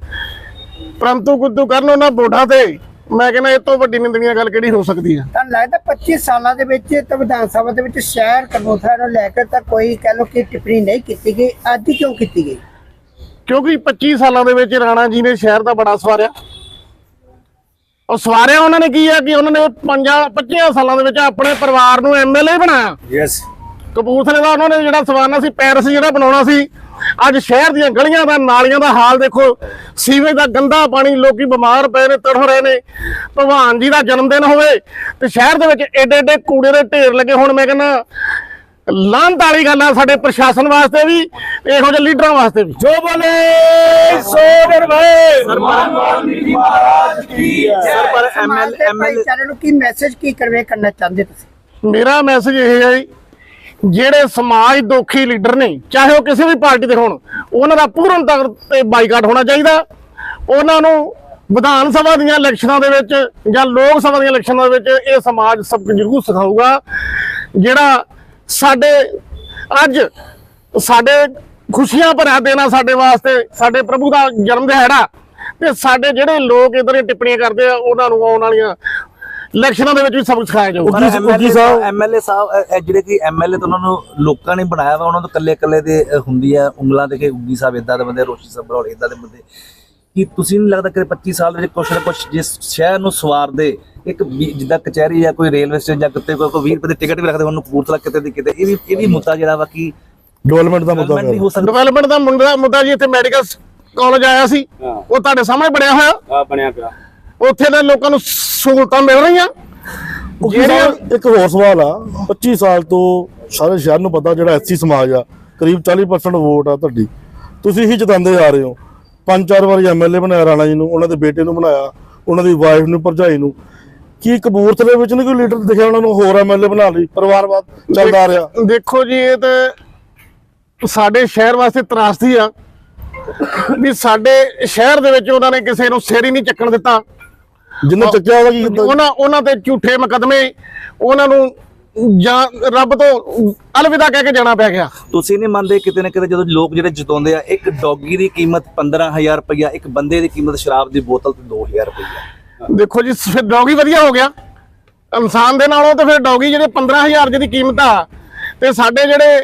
ਪਰੰਤੂ ਕੁੱਦੂ ਕਰਨ ਉਹਨਾਂ ਬੋਰਡਾਂ ਤੇ ਮੈਂ ਕਹਿੰਦਾ ਇਹ ਤੋਂ ਵੱਡੀ ਨਿੰਦਣੀय ਗੱਲ ਕਿਹੜੀ ਹੋ ਸਕਦੀ ਆ? ਤਾਂ ਲੱਗਦਾ 25 ਸਾਲਾਂ ਦੇ ਵਿੱਚ ਤਾਂ ਵਿਧਾਨ ਸਭਾ ਦੇ ਵਿੱਚ ਸ਼ਹਿਰ ਕਬੂਤਰਾਂ ਨੂੰ ਲੈ ਕੇ ਤਾਂ ਕੋਈ ਕਹਿ ਲੋ ਕਿ ਟਿੱਪਣੀ ਨਹੀਂ ਕੀਤੀ ਗਈ ਅੱਜ ਕਿਉਂ ਕੀਤੀ ਗਈ? ਕਿਉਂਕਿ 25 ਸਾਲਾਂ ਦੇ ਵਿੱਚ ਰਾਣਾ ਜੀ ਨੇ ਸ਼ਹਿਰ ਦਾ ਬੜਾ ਸਵਾਰਿਆ। ਉਹ ਸਵਾਰਿਆ ਉਹਨਾਂ ਨੇ ਕੀ ਆ ਕਿ ਉਹਨਾਂ ਨੇ ਪੰਜਾਂ 25 ਸਾਲਾਂ ਦੇ ਵਿੱਚ ਆਪਣੇ ਪਰਿਵਾਰ ਨੂੰ ਐਮਐਲਏ ਬਣਾਇਆ। ਯੈਸ ਕਪੂਰਥਲੇ ਦਾ ਉਹਨਾਂ ਨੇ ਜਿਹੜਾ ਸਵਾਰਨਾ ਸੀ ਪੈਰਿਸ ਜਿਹੜਾ ਬਣਾਉਣਾ ਸੀ ਅੱਜ ਸ਼ਹਿਰ ਦੀਆਂ ਗਲੀਆਂ ਦਾ ਨਾਲੀਆਂ ਦਾ ਹਾਲ ਦੇਖੋ। ਸੀਵੇਜ ਦਾ ਗੰਦਾ ਪਾਣੀ ਲੋਕੀ ਬਿਮਾਰ ਪਏ ਨੇ ਤੜਫ ਰਹੇ ਨੇ। ਭਗਵਾਨ ਜੀ ਦਾ ਜਨਮ ਦਿਨ ਹੋਵੇ ਤੇ ਸ਼ਹਿਰ ਦੇ ਵਿੱਚ ਏਡੇ ਏਡੇ ਕੂੜੇ ਦੇ ਢੇਰ ਲੱਗੇ ਹੁਣ ਮੈਂ ਕਹਿੰਦਾ ਲਾਂਤ ਵਾਲੀ ਗੱਲ ਆ ਸਾਡੇ ਪ੍ਰਸ਼ਾਸਨ ਵਾਸਤੇ ਵੀ ਇਹੋ ਜਿਹੇ ਲੀਡਰਾਂ ਵਾਸਤੇ ਵੀ। ਜੋ ਬੋਲੇ ਸੋ ਨਿਰਭੈ ਸਰ ਪਰ ਐਮਐਲ ਸਮਾਜ ਦੇ ਐਮਐਲ ਭਾਈਚਾਰੇ ਨੂੰ ਕੀ ਮੈਸੇਜ ਕੀ ਕਰਵੇ ਕਰਨਾ ਚਾਹੁੰਦੇ ਤੁਸੀਂ? ਮੇਰਾ ਮੈਸੇਜ ਇਹ ਹੈ ਜੀ ਜਿਹੜੇ ਸਮਾਜ ਦੋਖੀ ਲੀਡਰ ਨੇ, ਚਾਹੇ ਉਹ ਕਿਸੇ ਵੀ ਪਾਰਟੀ ਦੇ ਹੋਣ, ਉਹਨਾਂ ਦਾ ਪੂਰਨ ਤੌਰ ਤੇ ਬਾਈਕਾਟ ਹੋਣਾ ਚਾਹੀਦਾ। ਉਹਨਾਂ ਨੂੰ ਵਿਧਾਨ ਸਭਾ ਦੀਆਂ ਇਲੈਕਸ਼ਨਾਂ ਦੇ ਵਿੱਚ ਜਾਂ ਲੋਕ ਸਭਾ ਦੀਆਂ ਇਲੈਕਸ਼ਨਾਂ ਦੇ ਵਿੱਚ ਇਹ ਸਮਾਜ ਸਬਕ ਜ਼ਰੂਰ ਸਿਖਾਊਗਾ। ਜਿਹੜਾ ਸਾਡੇ, ਅੱਜ ਸਾਡੇ ਖੁਸ਼ੀਆਂ ਭਰਿਆ ਦੇਣਾ ਸਾਡੇ ਵਾਸਤੇ, ਸਾਡੇ ਪ੍ਰਭੂ ਦਾ ਜਨਮ ਦਿਹਾੜਾ, ਤੇ ਸਾਡੇ ਜਿਹੜੇ ਲੋਕ ਇਧਰ ਦੀਆਂ ਟਿੱਪਣੀਆਂ ਕਰਦੇ ਆ, ਉਹਨਾਂ ਨੂੰ ਆਉਣ ਵਾਲੀਆਂ ਇਲੈਕਸ਼ਨਾਂ ਦੇ ਵਿੱਚ ਵੀ ਸਬਕ ਸਿਖਾਇਆ ਜਾਊਗਾ। ਉੱਗੀ- ਸਾਹਿਬ ਐਮਐਲਏ ਸਾਹਿਬ ਇਹ- ਜਿਹੜੇ ਕਿ ਐਮਐਲਏ ਤਾਂ ਉਹਨਾਂ ਨੂੰ ਲੋਕਾਂ ਨੇ ਬਣਾਇਆ ਵਾ ਉਹਨਾਂ ਤੋਂ ਕੱਲੇ ਕੱਲੇ ਦੇ ਹੁੰਦੀ ਆ ਉਂਗਲਾਂ ਦੇ ਕੇ ਉੱਗੀ ਸਾਹਿਬ ਇਦਾਂ ਦੇ ਬੰਦੇ ਰੋਸ਼ੀ ਸਾਹਿਬ ਬਰੌੜ ਇਦਾਂ ਦੇ ਬੰਦੇ। ਕਿ ਤੁਸੀਂ ਨਹੀਂ ਲੱਗਦਾ ਕਿ 25 ਸਾਲ ਦੇ ਵਿੱਚ ਕੁਛ ਨਾ ਕੁਛ ਜਿਸ ਸ਼ਹਿਰ ਨੂੰ ਸਵਾਰ ਦੇ ਇੱਕ ਜਿੱਦਾਂ ਕਚਹਿਰੀ ਜਾਂ ਕੋਈ ਰੇਲਵੇ ਸਟੇਸ਼ਨ ਜਾਂ ਕਿਤੇ ਕੋਈ 20 ਰੁਪਏ ਦੀ ਟਿਕਟ ਵੀ ਰੱਖਦੇ ਉਹਨੂੰ ਕਪੂਰਥਲਾ ਕਿਤੇ ਦੀ ਕਿਤੇ ਇਹ ਵੀ ਇਹ ਵੀ ਮੁੱਦਾ ਜਿਹੜਾ ਵਾ ਕਿ ਡਿਵੈਲਪਮੈਂਟ ਦਾ ਮੁੱਦਾ ਡਿਵੈਲਪਮੈਂਟ ਨਹੀਂ ਹੋ ਸਕਦਾ। ਡਿਵੈਲਪਮੈਂਟ ਦਾ ਮੁੰਡਾ ਮੁੱਦਾ ਜੀ ਇੱਥੇ ਮੈਡੀਕਲ ਕਾਲਜ ਆਇਆ ਸੀ। ਉਹ ਤੁਹਾਡੇ ਸਾਹਮਣੇ ਬਣਿਆ ਹੋਇਆ? ਆ ਬਣਿਆ ਪਿਆ। ਉੱਥੇ ਦੇ ਲੋਕਾਂ ਨੂੰ ਸਹੂਲਤਾਂ ਮਿਲ ਰਹੀਆਂ। ਜਿਹੜੀਆਂ ਇੱਕ ਹੋਰ ਸਵਾਲ ਆ 25 ਸਾਲ ਤੋਂ ਸਾਰੇ ਸ਼ਹਿਰ ਨੂੰ ਪਤਾ ਜਿਹੜਾ ਐਸਸੀ ਸਮਾਜ ਆ ਕਰੀਬ 40% ਵੋਟ ਆ ਤੁਹਾਡੀ। ਤੁਸੀਂ ਹੀ ਜਿਤਾਉਂਦੇ ਆ ਰਹੇ ਹੋ। ਪੰਜ ਚਾਰ ਵਾਰੀ ਐਮਐਲਏ ਬਣਾਇਆ ਰਾਣਾ ਜੀ ਨੂੰ ਉਹਨਾਂ ਦੇ ਬੇਟੇ ਨੂੰ ਬਣਾਇਆ ਉਹਨਾਂ ਦੀ ਵਾਈਫ ਨੂੰ ਭਰਜਾਈ ਨੂੰ। ਕੀ ਕਪੂਰਥਲੇ ਵਿੱਚ ਨਹੀਂ ਕੋਈ ਲੀਡਰ ਦਿਖਿਆ ਉਹਨਾਂ ਨੂੰ ਹੋਰ ਐਮਐਲਏ ਬਣਾ ਲਈ ਪਰਿਵਾਰਵਾਦ ਚੱਲਦਾ ਰਿਹਾ? ਦੇਖੋ ਜੀ ਇਹ ਤੇ ਸਾਡੇ ਸ਼ਹਿਰ ਵਾਸਤੇ ਤਰਾਸਦੀ ਆ। ਵੀ ਸਾਡੇ ਸ਼ਹਿਰ ਦੇ ਵਿੱਚ ਉਹਨਾਂ ਨੇ ਕਿਸੇ ਨੂੰ ਸਿਰ ਹੀ ਨਹੀਂ ਚੱਕਣ ਦਿੱਤਾ। ਜਿੰਨੇ ਚੱਕਿਆ ਉਹਦਾ ਕੀ ਕੀਤਾ ਉਹਨਾਂ ਉਹਨਾਂ ਤੇ ਝੂਠੇ ਮੁਕਦਮੇ ਉਹਨਾਂ ਨੂੰ ਜਾਂ ਰੱਬ ਤੋਂ ਅਲਵਿਦਾ ਕਹਿ ਕੇ ਜਾਣਾ ਪੈ ਗਿਆ। ਤੁਸੀਂ ਨਹੀਂ ਮੰਨਦੇ ਕਿਤੇ ਨਾ ਕਿਤੇ ਜਦੋਂ ਲੋਕ ਜਿਹੜੇ ਜਿਤਾਉਂਦੇ ਆ ਇੱਕ ਡੌਗੀ ਦੀ ਕੀਮਤ 15000 ਰੁਪਇਆ ਇੱਕ ਬੰਦੇ ਦੀ ਕੀਮਤ ਸ਼ਰਾਬ ਦੀ ਬੋਤਲ ਤੇ 2000 ਰੁਪਇਆ ਦੇਖੋ ਜੀ ਫਿਰ ਡੌਗੀ ਵਧੀਆ ਹੋ ਗਿਆ। ਇਨਸਾਨ ਦੇ ਨਾਲੋਂ ਤੇ ਫਿਰ ਡੌਗੀ ਜਿਹੜੇ 15000 ਜਿਹਦੀ ਕੀਮਤ ਆ ਤੇ ਸਾਡੇ ਜਿਹੜੇ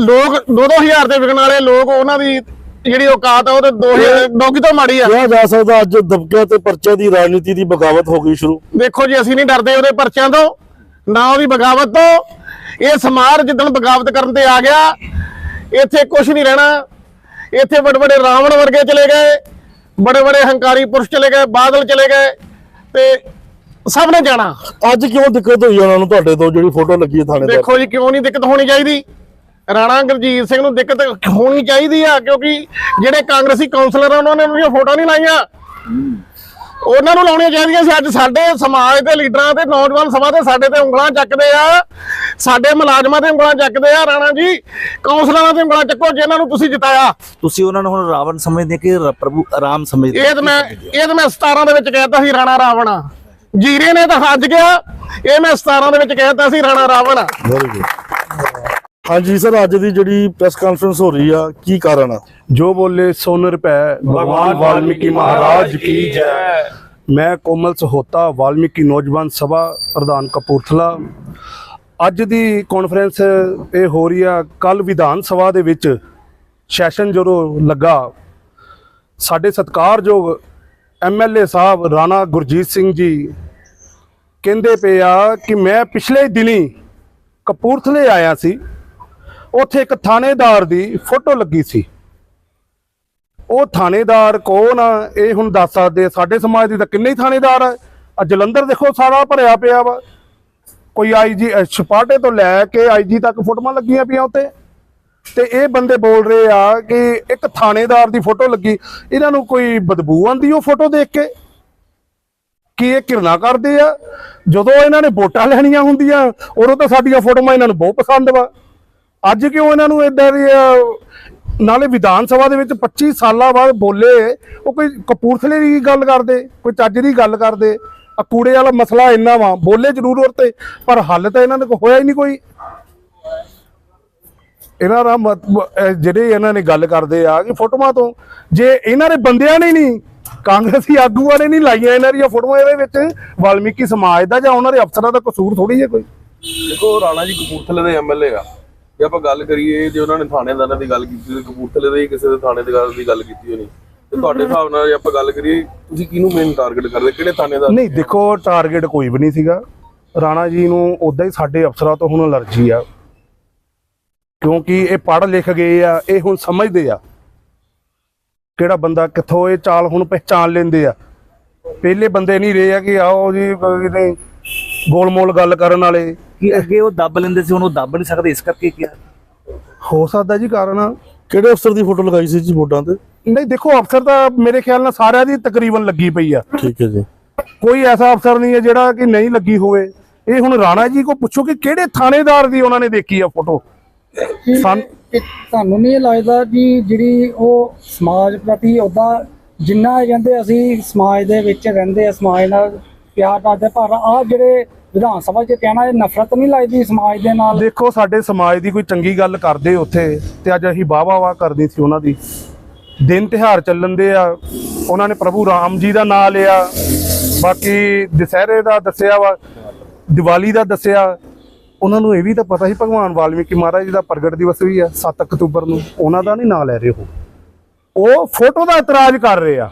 ਲੋਕ 2-2000 ਦੇ ਵਿਕਣ ਵਾਲੇ ਲੋਕ ਉਹਨਾਂ ਦੀ ਜਿਹੜੀ ਔਕਾਤ ਆ ਉਹ ਤੇ 2000 ਡੌਗੀ ਤੋਂ ਮਾੜੀ ਆ? ਕਿਹਾ ਜਾ ਸਕਦਾ ਅੱਜ ਦਬਕਿਆਂ ਤੇ ਪਰਚੇ ਦੀ ਰਾਜਨੀਤੀ ਦੀ ਬਗਾਵਤ ਹੋ ਗਈ ਸ਼ੁਰੂ। ਦੇਖੋ ਜੀ ਅਸੀਂ ਨਹੀਂ ਡਰਦੇ ਉਹਦੇ ਪਰਚਿਆਂ ਤੋਂ ਨਾ ਉਹਦੀ ਬਗਾਵਤ ਤੋਂ। ਇਹ ਸਮਾਜ ਜਿੱਦਣ ਬਗਾਵਤ ਕਰਨ ਤੇ ਆ ਗਿਆ ਇੱਥੇ ਕੁਝ ਨਹੀਂ ਰਹਿਣਾ। ਇੱਥੇ ਵੱਡੇ ਵੱਡੇ ਰਾਵਣ ਵਰਗੇ ਚਲੇ ਗਏ ਬੜੇ ਬੜੇ ਹੰਕਾਰੀ ਪੁਰਸ਼ ਚਲੇ ਗਏ ਬਾਦਲ ਚਲੇ ਗਏ ਤੇ ਸਭ ਨੇ ਜਾਣਾ। ਅੱਜ ਕਿਉਂ ਦਿੱਕਤ ਹੋਈ ਉਹਨਾਂ ਨੂੰ ਤੁਹਾਡੇ ਤੋਂ ਜਿਹੜੀ ਫੋਟੋ ਲੱਗੀ ਹੈ ਥਾਣੇ ਦੇਖੋ ਜੀ ਕਿਉਂ ਨਹੀਂ ਦਿੱਕਤ ਹੋਣੀ ਚਾਹੀਦੀ? ਰਾਣਾ ਗੁਰਜੀਤ ਸਿੰਘ ਨੂੰ ਦਿੱਕਤ ਹੋਣੀ ਚਾਹੀਦੀ ਆ ਕਿਉਂਕਿ ਜਿਹੜੇ ਕਾਂਗਰਸੀ ਕਾਉਂਸਲਰ ਆ ਉਹਨਾਂ ਨੇ ਉਹਦੀਆਂ ਫੋਟੋ ਨਹੀਂ ਲਾਈਆਂ। ਉਹਨਾਂ ਨੂੰ ਲਾਉਣੀਆਂ ਚਾਹੀਦੀਆਂ ਸੀ। ਅੱਜ ਸਾਡੇ ਸਮਾਜ ਦੇ ਲੀਡਰਾਂ ਤੇ ਨੌਜਵਾਨ ਸਭਾ ਦੇ ਸਾਡੇ ਤੇ ਉਂਗਲਾਂ ਚੱਕਦੇ ਆ। ਸਾਡੇ ਮੁਲਾਜ਼ਮਾਂ ਤੇ ਉਂਗਲਾਂ ਚੱਕਦੇ ਆ ਰਾਣਾ ਜੀ। ਕਾਉਂਸਲਰਾਂ ਤੇ ਉਂਗਲਾਂ ਚੱਕੋ ਜਿਨ੍ਹਾਂ ਨੂੰ ਤੁਸੀਂ ਜਿਤਾਇਆ। ਤੁਸੀਂ ਉਹਨਾਂ ਨੂੰ ਹੁਣ ਰਾਵਣ ਸਮਝਦੇ ਕਿ ਪ੍ਰਭੂ ਆਰਾਮ ਸਮਝਦੇ ਇਹ ਤਾਂ ਮੈਂ ਇਹ ਤਾਂ ਮੈਂ 17 ਦੇ ਵਿੱਚ ਕਹਿਤਾ ਸੀ ਰਾਣਾ ਰਾਵਣ। ਜੀਰੇ ਨੇ ਤਾਂ ਹੱਜ ਗਿਆ। ਇਹ ਮੈਂ 17 ਦੇ ਵਿੱਚ ਕਹਿਤਾ ਸੀ ਰਾਣਾ ਰਾਵਣ। ਵੈਰੀ ਗੁੱਡ ਹਾਂਜੀ ਸਰ, ਅੱਜ ਦੀ ਜਿਹੜੀ ਪ੍ਰੈਸ ਕਾਨਫਰੰਸ ਹੋ ਰਹੀ ਆ, ਕੀ ਕਾਰਨ ਆ? ਜੋ ਬੋਲੇ ਸੋਨ ਰੁਪਏ ਭਗਵਾਨ ਵਾਲਮੀਕੀ ਮਹਾਰਾਜ ਕੀ ਜੈ। ਮੈਂ ਕੋਮਲ ਸਹੋਤਾ, ਵਾਲਮੀਕੀ ਨੌਜਵਾਨ ਸਭਾ ਪ੍ਰਧਾਨ ਕਪੂਰਥਲਾ। ਅੱਜ ਦੀ ਕਾਨਫਰੰਸ ਇਹ ਹੋ ਰਹੀ ਆ, ਕੱਲ ਵਿਧਾਨ ਸਭਾ ਦੇ ਵਿੱਚ ਸੈਸ਼ਨ ਜਦੋਂ ਲੱਗਾ, ਸਾਡੇ ਸਤਿਕਾਰਯੋਗ ਐਮਐਲਏ ਸਾਹਿਬ ਰਾਣਾ ਗੁਰਜੀਤ ਸਿੰਘ ਜੀ ਕਹਿੰਦੇ ਪਏ ਆ ਕਿ ਮੈਂ ਪਿਛਲੇ ਦਿਨੀ ਕਪੂਰਥਲੇ ਆਇਆ ਸੀ। ਉੱਥੇ ਇੱਕ ਥਾਣੇਦਾਰ ਦੀ ਫੋਟੋ ਲੱਗੀ ਸੀ। ਉਹ ਥਾਣੇਦਾਰ ਕੌਣ ਆ, ਇਹ ਹੁਣ ਦੱਸ ਸਕਦੇ ਸਾਡੇ ਸਮਾਜ ਦੇ ਤਾਂ ਕਿੰਨੇ ਹੀ ਥਾਣੇਦਾਰ ਆ। ਆ ਜਲੰਧਰ ਦੇਖੋ, ਸਾਰਾ ਭਰਿਆ ਪਿਆ ਵਾ। ਕੋਈ ਆਈਜੀ ਛਪਾਟੇ ਤੋਂ ਲੈ ਕੇ ਆਈਜੀ ਤੱਕ ਫੋਟੋਆਂ ਲੱਗੀਆਂ ਪਈਆਂ ਉੱਤੇ ਤੇ ਇਹ ਬੰਦੇ ਬੋਲ ਰਹੇ ਆ ਕਿ ਇੱਕ ਥਾਣੇਦਾਰ ਦੀ ਫੋਟੋ ਲੱਗੀ। ਇਹਨਾਂ ਨੂੰ ਕੋਈ ਬਦਬੂ ਆਂਦੀ ਉਹ ਫੋਟੋ ਦੇਖ ਕੇ? ਕਿ ਇਹ ਕਿਰਨਾ ਕਰਦੇ ਆ? ਜਦੋਂ ਇਹਨਾਂ ਨੇ ਵੋਟਾਂ ਲੈਣੀਆਂ ਹੁੰਦੀਆਂ, ਉਦੋਂ ਤਾਂ ਸਾਡੀਆਂ ਫੋਟੋਆਂ ਇਹਨਾਂ ਨੂੰ ਬਹੁਤ ਪਸੰਦ ਵਾ। ਅੱਜ ਕਿਉਂ ਇਹਨਾਂ ਨੂੰ ਇਦਾਂ ਦੀ ਨਾਲੇ ਵਿਧਾਨ ਸਭਾ ਦੇ ਵਿੱਚ 25 ਸਾਲਾਂ ਬਾਅਦ ਬੋਲੇ, ਉਹ ਕੋਈ ਕਪੂਰਥਲੇ ਦੀ ਗੱਲ ਕਰਦੇ, ਕੋਈ ਚੱਜ ਦੀ ਗੱਲ ਕਰਦੇ ਆ ਕੂੜੇ ਵਾਲਾ ਮਸਲਾ ਇੰਨਾ ਵਾ, ਬੋਲੇ ਜ਼ਰੂਰ ਉਹ ਤੇ, ਪਰ ਹੱਲ ਤਾਂ ਇਹਨਾਂ ਨੇ ਹੋਇਆ ਹੀ ਨਹੀਂ ਕੋਈ। ਇਹਨਾਂ ਦਾ ਮਤਲਬ ਜਿਹੜੇ ਇਹਨਾਂ ਨੇ ਗੱਲ ਕਰਦੇ ਆ, ਕਿ ਫੋਟੋਆਂ ਤੋਂ, ਜੇ ਇਹਨਾਂ ਦੇ ਬੰਦਿਆਂ ਨੇ ਨਹੀਂ, ਕਾਂਗਰਸੀ ਆਗੂਆਂ ਨੇ ਨਹੀਂ ਲਾਈਆਂ ਇਹਨਾਂ ਦੀਆਂ ਫੋਟੋਆਂ ਇਹਦੇ ਵਿੱਚ, ਵਾਲਮੀਕੀ ਸਮਾਜ ਦਾ ਜਾਂ ਉਹਨਾਂ ਦੇ ਅਫਸਰਾਂ ਦਾ ਕਸੂਰ ਥੋੜੀ ਹੈ ਕੋਈ? ਦੇਖੋ, ਰਾਣਾ ਜੀ ਕਪੂਰਥਲੇ ਦੇ ਐਮਐਲਏ ਆ। ਜੇ ਆਪਾਂ ਗੱਲ ਕਰੀਏ, ਜੇ ਉਹਨਾਂ ਨੇ ਥਾਣੇਦਾਰਾਂ ਦੀ ਗੱਲ ਕੀਤੀ ਤੇ ਕਪੂਰਥਲੇ ਦੇ ਹੀ ਕਿਸੇ ਦੇ ਥਾਣੇ ਦੀ ਗੱਲ ਕੀਤੀ ਹੋਣੀ, ਤੇ ਤੁਹਾਡੇ ਹਿਸਾਬ ਨਾਲ ਜੇ ਆਪਾਂ ਗੱਲ ਕਰੀਏ, ਤੁਸੀਂ ਕਿਹਨੂੰ ਮੇਨ ਟਾਰਗੇਟ ਕਰਦੇ? ਕਿਹੜੇ ਥਾਣੇਦਾਰ ਨਹੀਂ, ਦੇਖੋ ਟਾਰਗੇਟ ਕੋਈ ਵੀ ਨਹੀਂ ਸੀਗਾ। ਰਾਣਾ ਜੀ ਨੂੰ ਉਦਾਂ ਹੀ ਸਾਡੇ ਅਫਸਰਾਂ ਤੋਂ ਹੁਣ ਅਲਰਜੀ ਆ। ਕਿਉਂਕਿ ਇਹ ਪੜ੍ਹ ਲਿਖ ਗਏ ਆ, ਇਹ ਹੁਣ ਸਮਝਦੇ ਆ। ਕਿਹੜਾ ਬੰਦਾ ਕਿੱਥੋਂ ਇਹ ਚਾਲ ਹੁਣ ਪਹਿਚਾਨ ਲੈਂਦੇ ਆ। ਪਹਿਲੇ ਬੰਦੇ ਨਹੀਂ ਰਹੇ ਆ ਕਿ ਆਓ ਜੀ, ਕਿਤੇ ਗੋਲਮੋਲ ਗੱਲ ਕਰਨ ਵਾਲੇ। ਕਿ ਅੱਗੇ ਉਹ ਦੱਬ ਲੈਂਦੇ ਸੀ ਹੁਣ ਉਹ ਦੱਬ ਨਹੀਂ ਸਕਦੇ ਇਸ ਕਰਕੇ ਕਿਹਾ ਹੋ ਸਕਦਾ ਜੀ ਕਾਰਨ ਕਿਹੜੇ ਅਫਸਰ ਦੀ ਫੋਟੋ ਲਗਾਈ ਸੀ ਜੀ ਵੋਟਾਂ ਤੇ? ਨਹੀਂ ਦੇਖੋ ਅਫਸਰ ਤਾਂ ਮੇਰੇ ਖਿਆਲ ਨਾਲ ਸਾਰਿਆਂ ਦੀ ਤਕਰੀਬਨ ਲੱਗੀ ਪਈ ਆ। ਠੀਕ ਹੈ ਜੀ। ਕੋਈ ਐਸਾ ਅਫਸਰ ਨਹੀਂ ਹੈ ਜਿਹੜਾ ਕਿ ਨਹੀਂ ਲੱਗੀ ਹੋਵੇ। ਇਹ ਹੁਣ ਰਾਣਾ ਜੀ ਕੋ ਪੁੱਛੋ ਕਿ ਕਿਹੜੇ ਥਾਣੇਦਾਰ ਦੀ ਉਹਨਾਂ ਨੇ ਦੇਖੀ ਆ ਫੋਟੋ? ਸਨ ਕਿ ਤੁਹਾਨੂੰ ਨਹੀਂ ਲੱਗਦਾ ਕਿ ਜਿਹੜੀ ਉਹ ਸਮਾਜ ਪ੍ਰਤੀ ਉਹਦਾ ਜਿੰਨਾ ਇਹ ਕਹਿੰਦੇ ਅਸੀਂ ਸਮਾਜ ਦੇ ਵਿੱਚ ਰਹਿੰਦੇ ਆ ਸਮਾਜ ਨਾਲ ਪਿਆਰ ਕਰਦੇ ਪਰ ਆ ਜਿਹੜੇ ਵਿਧਾਨ ਸਭਾ 'ਚ ਕਹਿਣਾ ਇਹ ਨਫ਼ਰਤ ਨਹੀਂ ਲੱਗਦੀ ਸਮਾਜ ਦੇ ਨਾਲ? ਦੇਖੋ, ਸਾਡੇ ਸਮਾਜ ਦੀ ਕੋਈ ਚੰਗੀ ਗੱਲ ਕਰਦੇ ਉੱਥੇ ਤੇ ਅੱਜ ਅਸੀਂ ਵਾਹ ਵਾਹ ਵਾਹ ਸੀ ਉਹਨਾਂ ਦੀ। ਦਿਨ ਤਿਹਾਰ ਚੱਲਣ ਦੇ ਆ, ਉਹਨਾਂ ਨੇ ਪ੍ਰਭੂ ਰਾਮ ਜੀ ਦਾ ਨਾਮ ਲਿਆ, ਬਾਕੀ ਦੁਸਹਿਰੇ ਦਾ ਦੱਸਿਆ ਵਾ, ਦੀਵਾਲੀ ਦਾ ਦੱਸਿਆ, ਉਹਨਾਂ ਨੂੰ ਇਹ ਵੀ ਤਾਂ ਪਤਾ ਸੀ ਭਗਵਾਨ ਵਾਲਮੀਕੀ ਮਹਾਰਾਜ ਜੀ ਦਾ ਪ੍ਰਗਟ ਦਿਵਸ ਵੀ ਆ 7 ਅਕਤੂਬਰ ਨੂੰ, ਉਹਨਾਂ ਦਾ ਨਹੀਂ ਨਾਂ ਲੈ ਰਹੇ ਉਹ। ਉਹ ਫੋਟੋ ਦਾ ਇਤਰਾਜ਼ ਕਰ ਰਹੇ ਆ।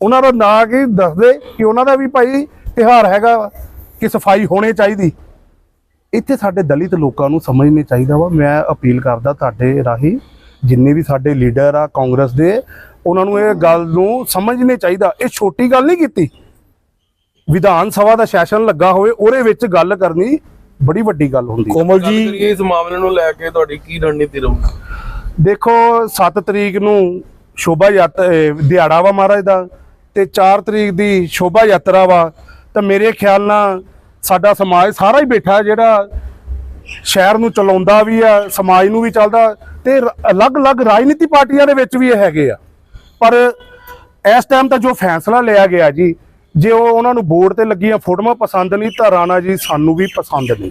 ਉਹਨਾਂ ਦਾ ਨਾਂ ਕੀ ਦੱਸਦੇ ਕਿ ਉਹਨਾਂ ਦਾ ਵੀ ਭਾਈ ਤਿਹਾਰ ਹੈਗਾ ਵਾ। ਕਿ ਸਫ਼ਾਈ ਹੋਣੀ ਚਾਹੀਦੀ। ਇੱਥੇ ਸਾਡੇ ਦਲਿਤ ਲੋਕਾਂ ਨੂੰ ਸਮਝਣੇ ਚਾਹੀਦਾ ਵਾ। ਮੈਂ ਅਪੀਲ ਕਰਦਾ ਤੁਹਾਡੇ ਰਾਹੀਂ ਜਿੰਨੇ ਵੀ ਸਾਡੇ ਲੀਡਰ ਆ ਕਾਂਗਰਸ ਦੇ ਉਹਨਾਂ ਨੂੰ ਇਹ ਗੱਲ ਨੂੰ ਸਮਝਣੇ ਚਾਹੀਦਾ। ਇਹ ਛੋਟੀ ਗੱਲ ਨਹੀਂ ਕੀਤੀ। ਵਿਧਾਨ ਸਭਾ ਦਾ ਸੈਸ਼ਨ ਲੱਗਾ ਹੋਵੇ ਉਹਦੇ ਵਿੱਚ ਗੱਲ ਕਰਨੀ ਬੜੀ ਵੱਡੀ ਗੱਲ ਹੁੰਦੀ ਹੈ। ਕੋਮਲ ਜੀ ਇਸ ਮਾਮਲੇ ਨੂੰ ਲੈ ਕੇ ਤੁਹਾਡੀ ਕੀ ਰਣਨੀਤੀ ਰਹੂਗੀ ਦੇਖੋ 7 ਤਰੀਕ ਨੂੰ ਸ਼ੋਭਾ ਯਾਤਰਾ ਦਿਹਾੜਾ ਵਾ ਮਹਾਰਾਜ ਦਾ ਤੇ 4 ਤਰੀਕ ਦੀ ਸ਼ੋਭਾ ਯਾਤਰਾ ਵਾ। ਤਾਂ ਮੇਰੇ ਖਿਆਲ ਨਾਲ ਸਾਡਾ ਸਮਾਜ ਸਾਰਾ ਹੀ ਬੈਠਾ ਜਿਹੜਾ ਸ਼ਹਿਰ ਨੂੰ ਚਲਾਉਂਦਾ ਵੀ ਆ ਸਮਾਜ ਨੂੰ ਵੀ ਚੱਲਦਾ ਤੇ ਅਲੱਗ-ਅਲੱਗ ਰਾਜਨੀਤੀ ਪਾਰਟੀਆਂ ਦੇ ਵਿੱਚ ਵੀ ਇਹ ਹੈਗੇ ਆ। ਪਰ ਇਸ ਟਾਈਮ ਤਾਂ ਜੋ ਫੈਸਲਾ ਲਿਆ ਗਿਆ ਜੀ ਜੇ ਉਹ ਉਹਨਾਂ ਨੂੰ ਬੋਰਡ ਤੇ ਲੱਗੀਆਂ ਫੋਟੋਆਂ ਪਸੰਦ ਨਹੀਂ ਤਾਂ ਰਾਣਾ ਜੀ ਸਾਨੂੰ ਵੀ ਪਸੰਦ ਨਹੀਂ।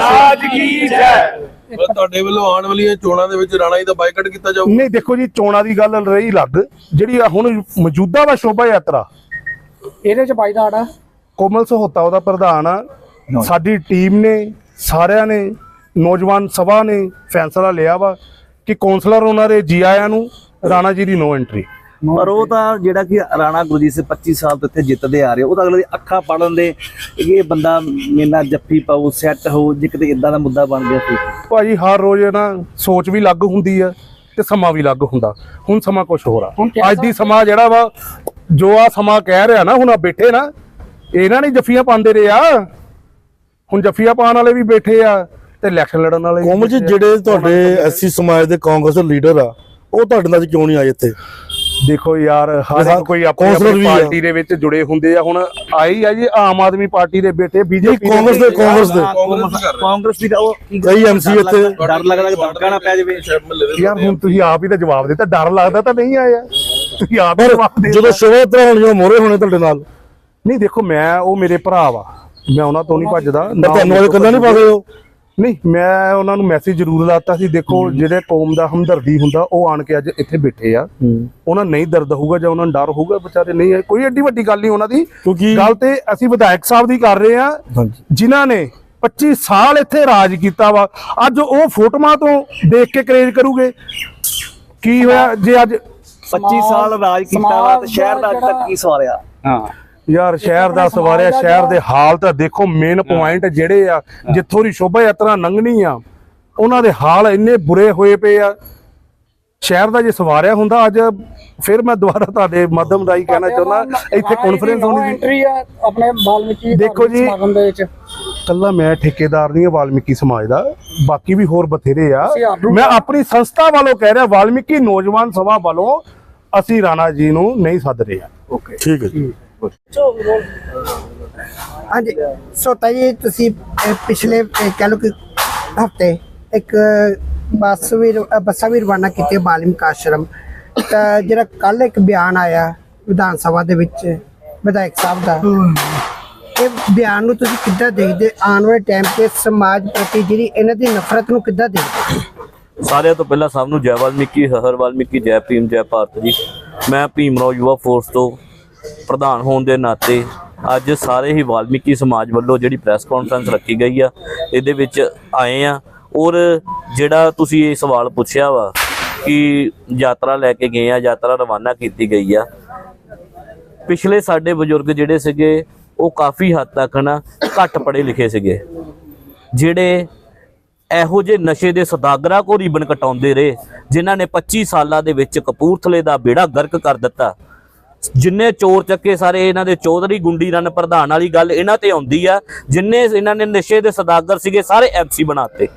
ਰਾਜ ਕੀ ਜੈ। ਤੁਹਾਡੇ ਵੱਲੋਂ ਆਉਣ ਵਾਲੀਆਂ ਚੋਣਾਂ ਦੇ ਵਿੱਚ ਰਾਣਾ ਜੀ ਦਾ ਬਾਈਕਾਟ ਕੀਤਾ ਜਾਊਗਾ? ਨਹੀਂ ਦੇਖੋ ਜੀ ਚੋਣਾਂ ਦੀ ਗੱਲ ਰਹੀ ਲੱਗ। ਜਿਹੜੀ ਆ ਹੁਣ ਮੌਜੂਦਾ ਵਾ ਸ਼ੋਭਾ ਯਾਤਰਾ ਇਹਦੇ ਚ ਬਾਈ ਦਾ ਆੜਾ। ਕੋਮਲ ਸਹੋਤਾ ਉਹਦਾ ਪ੍ਰਧਾਨ ਆ। ਸਾਡੀ ਟੀਮ ਨੇ ਸਾਰਿਆਂ ਨੇ ਨੌਜਵਾਨ ਸਭਾ ਨੇ ਫੈਸਲਾ ਲਿਆ ਵਾ ਕਿ ਕੌਂਸਲਰ ਉਹਨਾਂ ਦੇ ਜੀ ਆਇਆਂ ਨੂੰ ਰਾਣਾ ਜੀ ਦੀ ਨੋ ਐਂਟਰੀ ਪਰ ਉਹ ਤਾਂ। ਜਿਹੜਾ ਕਿ ਰਾਣਾ ਗੁਰਜੀਤ ਸਿੰਘ 25 ਸਾਲ ਤੋਂ ਇੱਥੇ ਜਿੱਤਦੇ ਆ ਰਹੇ ਉਹ ਤਾਂ ਅਗਲੇ ਦੀ ਅੱਖਾਂ ਪੜਨ ਦੇ ਇਹ ਬੰਦਾ ਮੇਨਾ ਜੱਫੀ ਪਾਉ ਸੈੱਟ ਹੋ ਜੇ ਕਿਤੇ ਇਦਾਂ ਦਾ ਮੁੱਦਾ ਬਣ ਗਿਆ ਸੀ। ਭਾਜੀ ਹਰ ਰੋਜ਼ ਨਾ ਸੋਚ ਵੀ ਲੱਗ ਹੁੰਦੀ ਆ ਤੇ ਸਮਾਂ ਵੀ ਲੱਗ ਹੁੰਦਾ। ਹੁਣ ਸਮਾਂ ਕੁਝ ਹੋਰ ਆ। ਅੱਜ ਦੀ ਸਮਾਂ? ਜਿਹੜਾ ਵਾ ਜੋ ਆ ਸਮਾਂ ਕਹਿ ਰਿਹਾ ਨਾ ਹੁਣ ਆ ਬੈਠੇ ਨਾ ਇਹਨਾਂ ਨੇ ਜੱਫੀਆਂ ਪਾਉਂਦੇ ਰਹੇ ਆ। ਹੁਣ ਜੱਫੀਆਂ ਪਾਉਣ ਵਾਲੇ ਵੀ ਬੈਠੇ ਆ ਤੇ ਇਲੈਕਸ਼ਨ ਲੜਨ ਵਾਲੇ ਕੋਮਲ ਜੀ। ਜਿਹੜੇ ਤੁਹਾਡੇ ਐਸਸੀ ਸਮਾਜ ਦੇ ਕਾਂਗਰਸ ਦੇ ਲੀਡਰ ਆ ਉਹ ਤੁਹਾਡੇ ਨਾਲ ਕਿਉਂ ਨਹੀਂ ਆਏ ਇੱਥੇ? ਦੇਖੋ ਯਾਰ ਹਰ ਇੱਕ ਕੋਈ ਆਪਣੀ। ਪਾਰਟੀ ਦੇ ਵਿੱਚ ਜੁੜੇ ਹੁੰਦੇ ਆ। ਹੁਣ ਆਈ ਆ ਜੀ ਆਮ ਆਦਮੀ ਪਾਰਟੀ ਦੇ ਬੇਟੇ ਬੀਜੇਪੀ ਕਾਂਗਰਸ ਦੇ ਕਾਂਗਰਸ ਦੇ। ਕਾਂਗਰਸ ਦੀ ਉਹ ਕਈ MC ਇੱਥੇ ਡਰ ਲੱਗਦਾ ਕਿ ਦਬਕਾ ਨਾ ਪੈ ਜਾਵੇ। ਯਾਰ ਹੁਣ ਤੁਸੀਂ ਆਪ ਹੀ ਤਾਂ ਜਵਾਬ ਦਿੱਤਾ। ਡਰ ਲੱਗਦਾ ਤਾਂ ਨਹੀਂ ਆਇਆ। ਤੁਸੀਂ ਆਪ ਹੀ ਜਵਾਬ ਦੇ ਜਦੋਂ ਸ਼ੋਭਾ ਯਾਤਰਾ ਹੋਣੀ ਉਹ ਮੋਰੇ ਹੋਣੇ ਤੁਹਾਡੇ ਨਾਲ? ਨਹੀਂ ਦੇਖੋ ਮੈਂ ਉਹ ਮੇਰੇ ਭਰਾ ਵਾ। ਮੈਂ ਉਹਨਾਂ ਤੋਂ ਨਹੀਂ ਭੱਜਦਾ। ਤੁਹਾਨੂੰ ਅਜੇ ਕੱਲਾ ਨਹੀਂ ਪਾ ਗਏ ਹੋ ਨਹੀਂ ਮੈਂ ਉਹਨਾਂ ਨੂੰ ਮੈਸੇਜ ਜ਼ਰੂਰ ਲਾਤਾ ਸੀ ਦੇਖੋ ਜਿਹੜੇ ਕੌਮ ਦਾ ਹਮਦਰਦੀ ਹੁੰਦਾ ਉਹ ਆਣ ਕੇ ਅੱਜ ਇੱਥੇ ਬੈਠੇ ਆ। ਉਹਨਾਂ ਨੂੰ ਨਹੀਂ ਦਰਦ ਹੋਊਗਾ ਜਾਂ ਉਹਨਾਂ ਨੂੰ ਡਰ ਹੋਊਗਾ ਵਿਚਾਰੇ ਨਹੀਂ ਹੈ ਕੋਈ ਏਡੀ ਵੱਡੀ ਗੱਲ ਨਹੀਂ ਉਹਨਾਂ ਦੀ। ਕਿਉਂਕਿ- ਗੱਲ ਤੇ ਅਸੀਂ ਵਿਧਾਇਕ ਸਾਹਿਬ ਦੀ ਕਰ ਰਹੇ ਆ ਜਿਨ੍ਹਾਂ ਨੇ 25 ਸਾਲ ਇੱਥੇ ਰਾਜ ਕੀਤਾ ਵਾ। ਅੱਜ ਉਹ ਫੋਟੋਆਂ ਤੋਂ ਦੇਖ ਕੇ ਕਰੇਜ ਕਰੂਗੇ। ਕੀ ਹੋਇਆ ਜੇ ਅੱਜ 25 ਸਾਲ ਰਾਜ ਕੀਤਾ ਵਾ ਤੇ ਸ਼ਹਿਰ ਦਾ ਅੱਜ ਤੱਕ ਕੀ ਸਵਾਰਿਆ ਯਾਰ ਸ਼ਹਿਰ ਦਾ ਸਵਾਰਿਆ ਸ਼ਹਿਰ ਦੇ ਹਾਲ ਤਾਂ ਦੇਖੋ ਮੇਨ ਪੁਆਇੰਟ ਜਿਹੜੇ ਆ ਜਿੱਥੋਂ ਦੀ ਸ਼ੋਭਾ ਯਾਤਰਾ ਲੰਘਣੀ ਆ ਉਹਨਾਂ ਦੇ ਹਾਲ ਇੰਨੇ ਬੁਰੇ ਹੋਏ ਪਏ ਆ। ਸ਼ਹਿਰ ਦਾ ਜੇ ਸਵਾਰਿਆ ਹੁੰਦਾ ਅੱਜ ਫਿਰ ਮੈਂ ਦੁਬਾਰਾ ਤੁਹਾਡੇ ਮਾਧਮ ਰਾਹੀਂ ਕਹਿਣਾ ਚਾਹੁੰਦਾ ਇੱਥੇ ਕਾਨਫਰੰਸ ਹੋਣੀ ਸੀ। ਐਂਟਰੀ ਆ ਆਪਣੇ ਬਾਲਮੀਕੀ ਦੇਖੋ ਜੀ, ਸਮਾਗਮ ਦੇ ਵਿੱਚ। ਕੱਲਾ ਮੈਂ ਠੇਕੇਦਾਰ ਨਹੀਂ ਹਾਂ ਵਾਲਮੀਕੀ ਸਮਾਜ ਦਾ ਬਾਕੀ ਵੀ ਹੋਰ ਬਥੇਰੇ ਆ। ਮੈਂ ਆਪਣੀ ਸੰਸਥਾ ਵੱਲੋਂ ਕਹਿ ਰਿਹਾ ਵਾਲਮੀਕੀ ਨੌਜਵਾਨ ਸਭਾ ਵੱਲੋਂ ਅਸੀਂ ਰਾਣਾ ਜੀ ਨੂੰ ਨਹੀਂ ਸੱਦ ਰਹੇ ਆ। ਠੀਕ ਹੈ ਜੀ। ਹਾਂਜੀ। ਸੋਤਾ ਜੀ, ਤੁਸੀਂ ਪਿਛਲੇ ਕਹਿ ਲਓ ਕਿ ਹਫ਼ਤੇ ਇੱਕ ਬੱਸ ਵੀ ਬੱਸਾਂ ਵੀ ਰਵਾਨਾ ਕੀਤੀਆਂ ਬਾਲਿਮਕ ਆਸ਼ਰਮ ਤਾਂ ਜਿਹੜਾ ਕੱਲ ਇੱਕ ਬਿਆਨ ਆਇਆ ਵਿਧਾਨ ਸਭਾ ਦੇ ਵਿੱਚ, ਵਿਧਾਇਕ ਸਾਹਿਬ ਦਾ, ਇਹ ਬਿਆਨ ਨੂੰ ਤੁਸੀਂ ਕਿੱਦਾਂ ਦੇਖਦੇ? ਆਉਣ ਵਾਲੇ ਟਾਈਮ ਤੇ ਸਮਾਜ ਪ੍ਰਤੀ ਜਿਹੜੀ ਇਹਨਾਂ ਦੀ ਨਫ਼ਰਤ ਨੂੰ ਕਿੱਦਾਂ ਦੇਖਦੇ? ਸਾਰਿਆਂ ਤੋਂ ਪਹਿਲਾਂ ਸਭ ਨੂੰ ਜੈ ਵਾਲਮੀਕੀ ਹਰ ਵਾਲਮੀਕੀ ਜੈ ਭੀਮ, ਜੈ ਭਾਰਤ ਜੀ। ਮੈਂ ਭੀਮਰਾਓ ਯੁਵਾ ਫੋਰਸ ਤੋਂ ਪ੍ਰਧਾਨ ਹੋਣ ਦੇ ਨਾਤੇ ਅੱਜ ਸਾਰੇ ਹੀ ਵਾਲਮੀਕੀ ਸਮਾਜ ਵੱਲੋਂ ਜਿਹੜੀ ਪ੍ਰੈਸ ਕਾਨਫਰੰਸ ਰੱਖੀ ਗਈ ਆ, ਇਹਦੇ ਵਿੱਚ ਆਏ ਆ। ਔਰ ਜਿਹੜਾ ਤੁਸੀਂ ਇਹ ਸਵਾਲ ਪੁੱਛਿਆ ਵਾ ਕਿ ਯਾਤਰਾ ਲੈ ਕੇ ਗਏ ਆ, ਯਾਤਰਾ ਰਵਾਨਾ ਕੀਤੀ ਗਈ ਆ, ਪਿਛਲੇ ਸਾਡੇ ਬਜ਼ੁਰਗ ਜਿਹੜੇ ਸੀਗੇ, ਉਹ ਕਾਫੀ ਹੱਦ ਤੱਕ ਨਾ ਘੱਟ ਪੜ੍ਹੇ ਲਿਖੇ ਸੀਗੇ, ਜਿਹੜੇ ਇਹੋ ਜਿਹੇ ਨਸ਼ੇ ਦੇ ਸਦਾਗਰਾਂ ਕੋ ਰੀਬਨ ਕਟਾਉਂਦੇ ਰਹੇ, ਜਿਨ੍ਹਾਂ ਨੇ 25 ਸਾਲਾਂ ਦੇ ਵਿੱਚ ਕਪੂਰਥਲੇ ਦਾ ਬੇੜਾ ਗਰਕ ਕਰ ਦਿੱਤਾ। ਜਿੰਨੇ ਚੋਰ ਚੱਕੇ ਸਾਰੇ ਇਹਨਾਂ ਦੇ ਚੌਧਰੀ ਗੁੰਡੀ ਰਣ ਪ੍ਰਧਾਨ ਵਾਲੀ ਗੱਲ ਇਹਨਾਂ ਤੇ ਆਉਂਦੀ ਆ, ਜਿੰਨੇ ਇਹਨਾਂ ਨੇ ਨਸ਼ੇ ਦੇ ਸਦਾਗਰ ਸੀਗੇ, ਸਾਰੇ ਐਮਸੀ ਬਣਾਤੇ।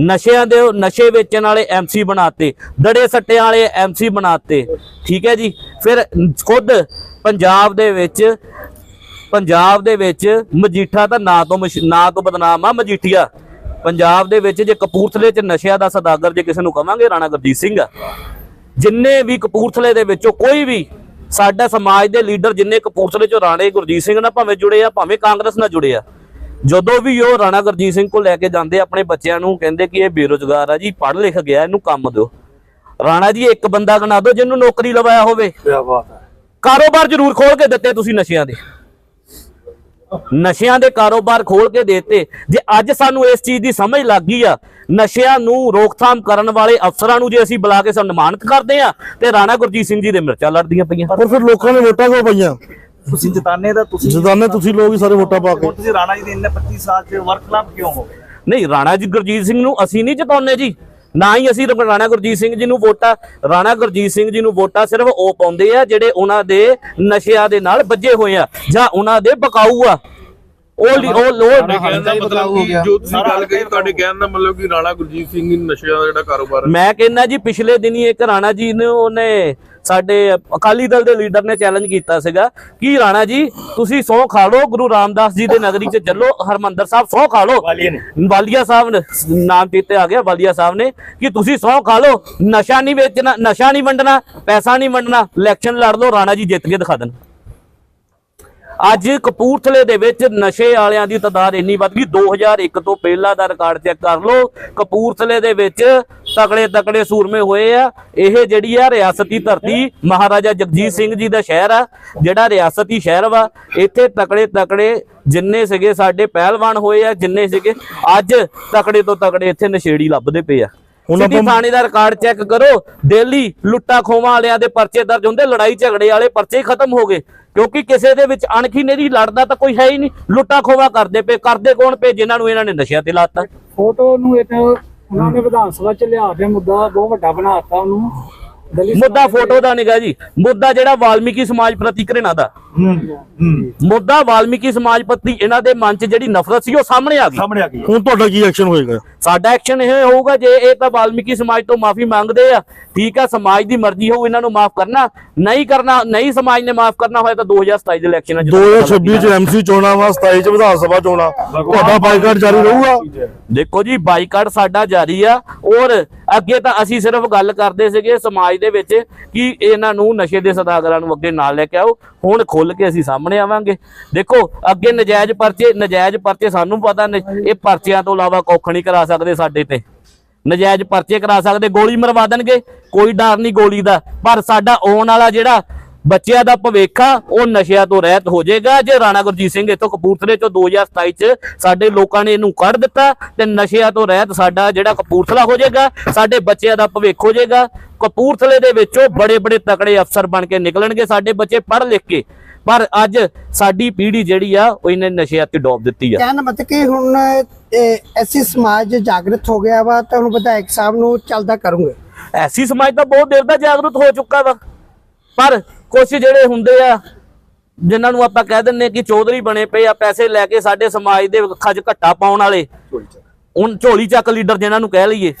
ਨਸ਼ਿਆਂ ਦੇ ਨਸ਼ੇ ਵੇਚਣ ਵਾਲੇ ਐਮਸੀ ਬਣਾਤੇ, ਦੜੇ ਸੱਟਿਆਂ ਵਾਲੇ ਐਮਸੀ ਬਣਾਤੇ, ਠੀਕ ਹੈ ਜੀ? ਫਿਰ ਖੁਦ ਪੰਜਾਬ ਦੇ ਵਿੱਚ, ਪੰਜਾਬ ਦੇ ਵਿੱਚ ਮਜੀਠਾ ਤਾਂ ਨਾਂ ਤੋਂ ਮਸ਼- ਨਾਂ ਤੋਂ ਬਦਨਾਮ ਆ ਮਜੀਠੀਆ। ਪੰਜਾਬ ਦੇ ਵਿੱਚ ਜੇ ਕਪੂਰਥਲੇ 'ਚ ਨਸ਼ਿਆਂ ਦਾ ਸਦਾਗਰ ਜੇ ਕਿਸੇ ਨੂੰ ਕਵਾਂਗੇ, ਰਾਣਾ ਗੁਰਜੀਤ ਸਿੰਘ ਆ। ਜਿੰਨੇ ਵੀ ਕਪੂਰਥਲੇ ਦੇ ਵਿੱਚੋਂ ਕੋਈ ਵੀ ਸਾਡਾ ਸਮਾਜ ਦੇ ਲੀਡਰ ਜਿੰਨੇ ਕਪੂਰਥਲੇ 'ਚੋਂ ਰਾਣੇ ਗੁਰਜੀਤ ਸਿੰਘ ਨਾਲ ਭਾਵੇਂ ਜੁੜੇ ਆ ਭਾਵੇਂ ਕਾਂਗਰਸ ਨਾਲ ਜੁੜੇ ਆ ਜਦੋਂ ਵੀ ਉਹ ਰਾਣਾ ਗੁਰਜੀਤ ਸਿੰਘ ਕੋਲ ਲੈ ਕੇ ਜਾਂਦੇ ਆਪਣੇ ਬੱਚਿਆਂ ਨੂੰ ਕਹਿੰਦੇ ਕਿ ਇਹ ਬੇਰੋਜ਼ਗਾਰ ਆ ਜੀ ਪੜ੍ਹ ਲਿਖ ਗਿਆ ਇਹਨੂੰ ਕੰਮ ਦਿਓ। ਰਾਣਾ ਜੀ ਇੱਕ ਬੰਦਾ ਗਣਾ ਦਿਓ ਜਿਹਨੂੰ ਨੌਕਰੀ ਲਵਾਇਆ ਹੋਵੇ। ਕੀ ਬਾਤ ਹੈ। ਕਾਰੋਬਾਰ ਜ਼ਰੂਰ ਖੋਲ ਕੇ ਦਿੱਤੇ ਤੁਸੀਂ ਨਸ਼ਿਆਂ ਦੇ। ਨਸ਼ਿਆਂ ਦੇ ਕਾਰੋਬਾਰ ਖੋਲ ਕੇ ਦੇਤੇ। ਜੇ ਅੱਜ ਸਾਨੂੰ ਇਸ ਚੀਜ਼ ਦੀ ਸਮਝ ਲੱਗ ਗਈ ਆ ਨਸ਼ਿਆਂ ਨੂੰ ਰੋਕਥਾਮ ਕਰਨ ਵਾਲੇ ਅਫਸਰਾਂ ਨੂੰ ਜੇ ਅਸੀਂ ਬੁਲਾ ਕੇ ਸਨਮਾਨਿਤ ਕਰਦੇ ਆ ਤੇ ਰਾਣਾ ਗੁਰਜੀਤ ਸਿੰਘ ਜੀ ਦੇ ਮਿਰਚਾਂ ਲੜਦੀਆਂ ਪਈਆਂ। ਪਰ ਫਿਰ ਲੋਕਾਂ ਨੇ ਵੋਟਾਂ ਕਿਉਂ ਪਾਈਆਂ? ਤੁਸੀਂ ਜਿਤਾਨੇ ਦਾ ਤੁਸੀਂ ਜਿਦਾਨੇ ਤੁਸੀਂ ਲੋਕ ਹੀ ਸਾਰੇ ਵੋਟਾਂ ਪਾ ਕੇ। ਤੁਸੀਂ ਰਾਣਾ ਜੀ ਦੇ ਇੰਨੇ 25 ਸਾਲ ਚ ਵਰਖਲਾਫ ਕਿਉਂ ਹੋ ਗਏ ਨਹੀਂ ਰਾਣਾ ਜੀ ਗੁਰਜੀਤ ਸਿੰਘ ਨੂੰ ਅਸੀਂ ਨਹੀਂ ਜਿਤਾਉਂਦੇ ਜੀ। ਨਾ ਹੀ ਅਸੀਂ ਰਾਣਾ ਗੁਰਜੀਤ ਸਿੰਘ ਜੀ ਨੂੰ ਵੋਟਾਂ ਰਾਣਾ ਗੁਰਜੀਤ ਸਿੰਘ ਜੀ ਨੂੰ ਵੋਟਾਂ ਸਿਰਫ ਉਹ ਪਾਉਂਦੇ ਆ ਜਿਹੜੇ ਉਹਨਾਂ ਦੇ ਨਸ਼ਿਆਂ ਦੇ ਨਾਲ ਵੱਜੇ ਹੋਏ ਆ ਜਾਂ ਉਹਨਾਂ ਦੇ ਬਕਾਊ ਆ। ਉਹ ਲਿ- ਉਹ ਲੋੜ ਤੁਹਾਡੇ ਕਹਿਣ ਦਾ ਮਤਲਬ ਕਿ ਜੋ ਤੁਸੀਂ ਗੱਲ ਕਹੀ ਤੁਹਾਡੇ ਕਹਿਣ ਦਾ ਮਤਲਬ ਕਿ ਰਾਣਾ ਗੁਰਜੀਤ ਸਿੰਘ ਨਸ਼ਿਆਂ ਦਾ ਜਿਹੜਾ ਕਾਰੋਬਾਰ ਹੈ। ਮੈਂ ਕਹਿੰਦਾ ਜੀ ਪਿਛਲੇ ਦਿਨੀ ਇੱਕ ਰਾਣਾ ਜੀ ਨੇ ਉਹਨੇ ਸਾਡੇ ਅਕਾਲੀ ਦਲ ਦੇ ਲੀਡਰ ਨੇ ਚੈਲੰਜ ਕੀਤਾ ਸੀਗਾ। ਕਿ ਰਾਣਾ ਜੀ ਤੁਸੀਂ ਸਹੁੰ ਖਾ ਲਓ ਗੁਰੂ ਰਾਮਦਾਸ ਜੀ ਦੇ ਨਗਰੀ 'ਚ ਚੱਲੋ ਹਰਮੰਦਰ ਸਾਹਿਬ ਸਹੁੰ ਖਾ ਲਓ। ਵਾਲੀਆ ਸਾਹਿਬ ਨੇ ਨਾਮ ਚੇਤੇ ਆ ਗਿਆ ਵਾਲੀਆ ਸਾਹਿਬ ਨੇ ਕਿ ਤੁਸੀਂ ਸਹੁੰ ਖਾ ਲਓ ਨਸ਼ਾ ਨਹੀਂ ਵੇਚਣਾ ਨਸ਼ਾ ਨਹੀਂ ਵੰਡਣਾ ਪੈਸਾ ਨਹੀਂ ਵੰਡਣਾ ਇਲੈਕਸ਼ਨ ਲੜ ਲਓ ਰਾਣਾ ਜੀ ਜਿੱਤ ਕੇ ਦਿਖਾ ਦੇਣ। ਅੱਜ ਕਪੂਰਥਲੇ ਦੇ ਵਿੱਚ ਨਸ਼ੇ ਵਾਲਿਆਂ ਦੀ ਤਾਦਾਦ ਇੰਨੀ ਵੱਧ ਗਈ 2001 ਤੋਂ ਪਹਿਲਾਂ ਦਾ ਰਿਕਾਰਡ ਚੈੱਕ ਕਰ ਲਓ ਕਪੂਰਥਲੇ ਦੇ ਵਿੱਚ ਤਕੜੇ ਤਕੜੇ ਸੂਰਮੇ ਹੋਏ ਆ। ਇਹ ਜਿਹੜੀ ਆ ਰਿਆਸਤੀ ਧਰਤੀ ਮਹਾਰਾਜਾ ਜਗਜੀਤ ਸਿੰਘ ਜੀ ਦਾ ਸ਼ਹਿਰ ਆ ਜਿਹੜਾ ਰਿਆਸਤੀ ਸ਼ਹਿਰ ਵਾ ਇੱਥੇ ਤਕੜੇ ਤਕੜੇ ਜਿੰਨੇ ਸੀਗੇ ਸਾਡੇ ਪਹਿਲਵਾਨ ਹੋਏ ਆ ਜਿੰਨੇ ਸੀਗੇ ਅੱਜ ਤਕੜੇ ਤੋਂ ਤਕੜੇ ਇੱਥੇ ਨਸ਼ੇੜੀ ਲੱਭਦੇ ਪਏ ਆ। ਆਪਾਂ- ਥਾਣੇ ਦਾ ਰਿਕਾਰਡ ਚੈੱਕ ਕਰੋ ਡੇਲੀ ਲੁੱਟਾ ਖੋਵਾਂ ਵਾਲਿਆਂ ਦੇ ਪਰਚੇ ਦਰਜ ਹੁੰਦੇ ਲੜਾਈ ਝਗੜੇ ਵਾਲੇ ਪਰਚੇ ਖਤਮ ਹੋ ਗਏ। ਕਿਉਂਕਿ ਕਿਸੇ ਦੇ ਵਿੱਚ ਅਣਖੀ ਨਹੀਂ ਲੜਦਾ ਤਾਂ ਕੋਈ ਹੈ ਹੀ ਨਹੀਂ। ਲੁੱਟਾ ਖੋਵਾ ਕਰਦੇ ਪਏ ਕਰਦੇ ਕੌਣ ਪਏ ਜਿਨ੍ਹਾਂ ਨੂੰ ਇਹਨਾਂ ਨੇ ਨਸ਼ਿਆਂ ਤੇ ਲਾਤਾ? ਫੋਟੋ ਨੂੰ ਇਹ ਉਹਨਾਂ ਨੇ ਵਿਧਾਨ ਸਭਾ ਚ ਲਿਆ ਕੇ ਮੁੱਦਾ ਬਹੁਤ ਵੱਡਾ ਬਣਾਤਾ ਉਹਨੂੰ। ਮੁੱਦਾ ਸਮਾਜ ਦੇ- ਫੋਟੋ ਦਾ ਨਿਗਾ ਜੀ। ਮੁੱਦਾ ਜਿਹੜਾ ਵਾਲਮੀਕੀ ਸਮਾਜ ਪ੍ਰਤੀ ਘ੍ਰਿਣਾ ਦਾ। ਮੁੱਦਾ ਵਾਲਮੀਕੀ ਸਮਾਜ ਪ੍ਰਤੀ ਇਹਨਾਂ ਦੇ ਮਨ 'ਚ ਜਿਹੜੀ ਨਫ਼ਰਤ ਸੀ ਉਹ ਸਾਹਮਣੇ ਆ ਗਈ। ਸਾਹਮਣੇ ਆ ਗਈ। ਹੁਣ ਤੁਹਾਡਾ ਕੀ ਐਕਸ਼ਨ ਹੋਏਗਾ? ਸਾਡਾ ਐਕਸ਼ਨ ਇਹ ਹੋਊਗਾ ਜੇ ਇਹ ਤਾਂ ਵਾਲਮੀਕੀ ਸਮਾਜ ਤੋਂ ਮਾਫੀ ਮੰਗਦੇ ਆ ਠੀਕ ਆ ਸਮਾਜ ਦੀ ਮਰਜ਼ੀ ਹੋਊ ਇਹਨਾਂ ਨੂੰ ਮਾਫ ਕਰਨਾ। ਨਹੀਂ ਕਰਨਾ ਨਹੀਂ ਸਮਾਜ ਨੇ ਮਾਫ ਕਰਨਾ ਹੋਇਆ ਤਾਂ 2027 ਦੇ ਇਲੈਕਸ਼ਨਾਂ 'ਚ 2026 ਚ ਐਮਸੀ ਚੋਣਾਂ ਵਾ 27 ਚ ਵਿਧਾਨ ਸਭਾ ਚੋਣਾਂ। ਤੁਹਾਡਾ ਬਾਈਕਾਟ ਜਾਰੀ ਰਹੂਗਾ। ਦੇਖੋ ਜੀ ਬਾਈਕਾਟ ਸਾਡਾ ਜਾਰੀ ਆ ਔਰ ਅੱਗੇ ਤਾਂ ਅਸੀਂ ਸਿਰਫ ਗੱਲ ਕਰਦੇ ਸੀਗੇ ਸਮਾਜ ਦੇ ਵਿੱਚ ਕਿ ਇਹਨਾਂ ਨੂੰ ਨਸ਼ੇ ਦੇ ਸਦਾਗਰਾਂ ਨੂੰ ਅੱਗੇ ਨਾਲ ਲੈ ਕੇ ਆਓ। ਹੁਣ ਖੁੱਲ ਕੇ ਅਸੀਂ ਸਾਹਮਣੇ ਆਵਾਂਗੇ। ਦੇਖੋ, ਅੱਗੇ ਨਜਾਇਜ਼ ਪਰਚੇ ਨਜਾਇਜ਼ ਪਰਚੇ ਸਾਨੂੰ ਪਤਾ ਇਹ ਪਰਚਿਆਂ ਤੋਂ ਇਲਾਵਾ ਕੁੱਖ ਨਹੀਂ ਕਰਾ ਸਕਦੇ ਸਾਡੇ ਤੇ। ਨਜਾਇਜ਼ ਪਰਚੇ ਕਰਾ ਸਕਦੇ, ਗੋਲੀ ਮਰਵਾ ਦੇਣਗੇ। ਕੋਈ ਡਰ ਨਹੀਂ ਗੋਲੀ ਦਾ। ਪਰ ਸਾਡਾ ਆਉਣ ਵਾਲਾ ਜਿਹੜਾ ਬੱਚਿਆਂ ਦਾ ਭਵਿੱਖ ਆ ਉਹ ਨਸ਼ਿਆਂ ਤੋਂ ਰਹਿਤ ਹੋ ਜਾਏਗਾ। ਜੇ ਰਾਣਾ ਗੁਰਜੀਤ ਸਿੰਘ ਇਥੋਂ ਕਪੂਰਥਲੇ ਚੋਂ 2027 ਚ ਸਾਡੇ ਲੋਕਾਂ ਨੇ ਇਹਨੂੰ ਕੱਢ ਦਿੱਤਾ ਤੇ ਨਸ਼ਿਆਂ ਤੋਂ ਰਹਿਤ ਸਾਡਾ ਜਿਹੜਾ ਕਪੂਰਥਲਾ ਹੋ ਜਾਏਗਾ ਸਾਡੇ ਬੱਚਿਆਂ ਦਾ ਭਵਿੱਖ ਹੋ ਜਾਏਗਾ। ਕਪੂਰਥਲੇ ਦੇ ਵਿੱਚੋਂ ਬੜੇ ਬੜੇ ਤਕੜੇ ਅਫਸਰ ਬਣ ਕੇ ਨਿਕਲਣਗੇ ਸਾਡੇ ਬੱਚੇ ਪੜ੍ਹ ਲਿਖ ਕੇ। ਪਰ ਅੱਜ ਸਾਡੀ ਪੀੜ੍ਹੀ ਜਿਹੜੀ ਆ ਉਹ ਇਹਨੇ ਨਸ਼ਿਆਂ ਤੇ ਡੋਬ ਦਿੱਤੀ ਆ। ਕਹਿਣ ਮਤ ਕਿ ਹੁਣ ਐਸੀ ਸਮਾਜ ਜਾਗਰਤ ਹੋ ਗਿਆ ਵਾ ਤਾਂ ਹੁਣ ਵਿਧਾਇਕ ਸਾਹਿਬ ਨੂੰ ਚੱਲਦਾ ਕਰੂੰਗੇ। ਐਸੀ ਸਮਾਜ ਤਾਂ ਬਹੁਤ ਦੇਰ ਦਾ ਜਾਗਰੂਕ ਹੋ ਚੁੱਕਾ ਵਾ। ਪਰ ਕੁਝ ਜਿਹੜੇ ਹੁੰਦੇ ਆ ਜਿਨ੍ਹਾਂ ਨੂੰ ਆਪਾਂ ਕਹਿ ਦਿੰਨੇ ਕਿ ਚੌਧਰੀ ਬਣੇ ਪਏ ਆ ਪੈਸੇ ਲੈ ਕੇ ਸਾਡੇ ਸਮਾਜ ਦੇ ਖੱਜ ਘੱਟਾ ਪਾਉਣ ਵਾਲੇ। ਹੁਣ ਝੋਲੀ ਚੱਕ ਲੀਡਰ ਜਿਨ੍ਹਾਂ ਨੂੰ ਕਹਿ ਲਈਏ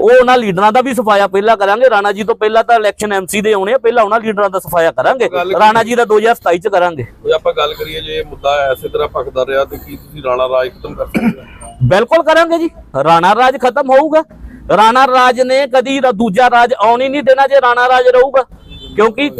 ਉਹ ਉਹਨਾਂ ਲੀਡਰਾਂ ਦਾ ਵੀ ਸਫਾਇਆ ਪਹਿਲਾਂ ਕਰਾਂਗੇ। ਰਾਣਾ ਜੀ ਤੋਂ ਪਹਿਲਾਂ ਤਾਂ ਇਲੈਕਸ਼ਨ ਐਮਸੀ ਦੇ ਆਉਣੇ ਆ ਪਹਿਲਾਂ ਉਹਨਾਂ ਲੀਡਰਾਂ ਦਾ ਸਫਾਇਆ ਕਰਾਂਗੇ। ਰਾਣਾ ਜੀ ਦਾ 2027 ਚ ਕਰਾਂਗੇ। ਜੇ ਆਪਾਂ ਗੱਲ ਕਰੀਏ ਜੇ ਮੁੱਦਾ ਐਸੇ ਤਰ੍ਹਾਂ ਭਖਦਾ ਰਿਹਾ ਤੇ ਕੀ ਤੁਸੀਂ ਰਾਣਾ ਰਾਜ ਖਤਮ ਕਰ ਸਕਦੇ ਹੋ? ਬਿਲਕੁਲ ਕਰਾਂਗੇ ਜੀ। ਰਾਣਾ ਰਾਜ ਖਤਮ ਹੋਊਗਾ। ਰਾਣਾ ਰਾਜ ਨੇ ਕਦੀ ਦੂਜਾ ਰਾਜ ਆਉਣ ਹੀ ਨਹੀਂ ਦੇਣਾ ਜੇ ਰਾਣਾ ਰਾਜ ਰਹੂਗਾ। ਕਿਉਂਕਿ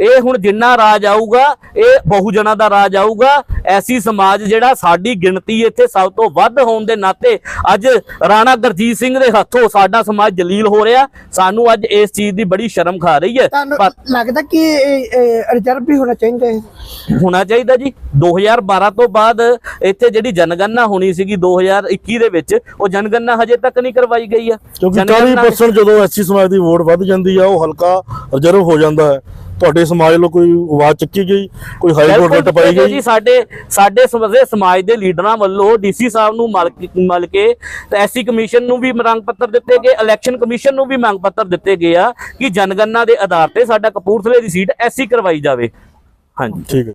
ਇਹ ਹੁਣ ਜਿੰਨਾ ਰਾਜ ਆਊਗਾ ਇਹ ਬਹੁਜਨਾਂ ਦਾ ਰਾਜ ਆਊਗਾ। ਐਸੀ ਸਮਾਜ ਜਿਹੜਾ ਸਾਡੀ ਗਿਣਤੀ ਇੱਥੇ ਸਭ ਤੋਂ ਵੱਧ ਹੋਣ ਦੇ ਨਾਤੇ ਅੱਜ ਰਾਣਾ ਗੁਰਜੀਤ ਸਿੰਘ ਦੇ ਹੱਥੋਂ ਸਾਡਾ ਸਮਾਜ ਜਲੀਲ ਹੋ ਰਿਹਾ। ਸਾਨੂੰ ਅੱਜ ਇਸ ਚੀਜ਼ ਦੀ ਬੜੀ ਸ਼ਰਮ ਖਾ ਰਹੀ ਹੈ। ਲੱਗਦਾ ਕਿ ਰਿਜ਼ਰਵ ਵੀ ਹੋਣਾ ਚਾਹੀਦਾ ਹੈ? ਹੋਣਾ ਚਾਹੀਦਾ ਜੀ। 2012 ਤੋਂ ਬਾਅਦ ਇੱਥੇ ਜਿਹੜੀ ਜਨਗਣਨਾ ਹੋਣੀ ਸੀਗੀ 2021 ਦੇ ਵਿੱਚ ਉਹ ਜਨਗਣਨਾ ਹਜੇ ਤੱਕ ਨਹੀਂ ਕਰਵਾਈ ਗਈ ਆ ਕਿਉਂਕਿ ਜਨਗਣਨਾ 40% ਜਦੋਂ ਐਸਸੀ ਸਮਾਜ ਦੀ ਵੋਟ ਵੱਧ ਜਾਂਦੀ ਆ ਉਹ ਹਲਕਾ ਰਿਜ਼ਰਵ ਹੋ ਜਾਂਦਾ ਹੈ। ਤੁਹਾਡੇ ਸਮਾਜ ਵੱਲੋਂ ਕੋਈ ਆਵਾਜ਼ ਚੱਕੀ ਗਈ? ਕੋਈ ਹਾਈ ਕੋਰਟ ਰਿਟ ਪਾਈ ਗਈ? ਜੀ ਸਾਡੇ ਸਾਡੇ ਸਮਝੇ ਸਮਾਜ ਦੇ ਲੀਡਰਾਂ ਵੱਲੋਂ ਡੀਸੀ ਸਾਹਿਬ ਨੂੰ ਮਲ ਕੇ- ਮਲ ਕੇ ਤੇ ਐਸਸੀ ਕਮਿਸ਼ਨ ਨੂੰ ਵੀ ਮੰਗ ਪੱਤਰ ਦਿੱਤੇ ਗਏ ਇਲੈਕਸ਼ਨ ਕਮਿਸ਼ਨ ਨੂੰ ਵੀ ਮੰਗ ਪੱਤਰ ਦਿੱਤੇ ਗਏ ਆ ਕਿ ਜਨਗਣਨਾ ਦੇ ਆਧਾਰ ਤੇ ਸਾਡਾ ਕਪੂਰਥਲੇ ਦੀ ਸੀਟ ਐਸਸੀ ਕਰਵਾਈ ਜਾਵੇ। ਹਾਂਜੀ। ਠੀਕ ਹੈ।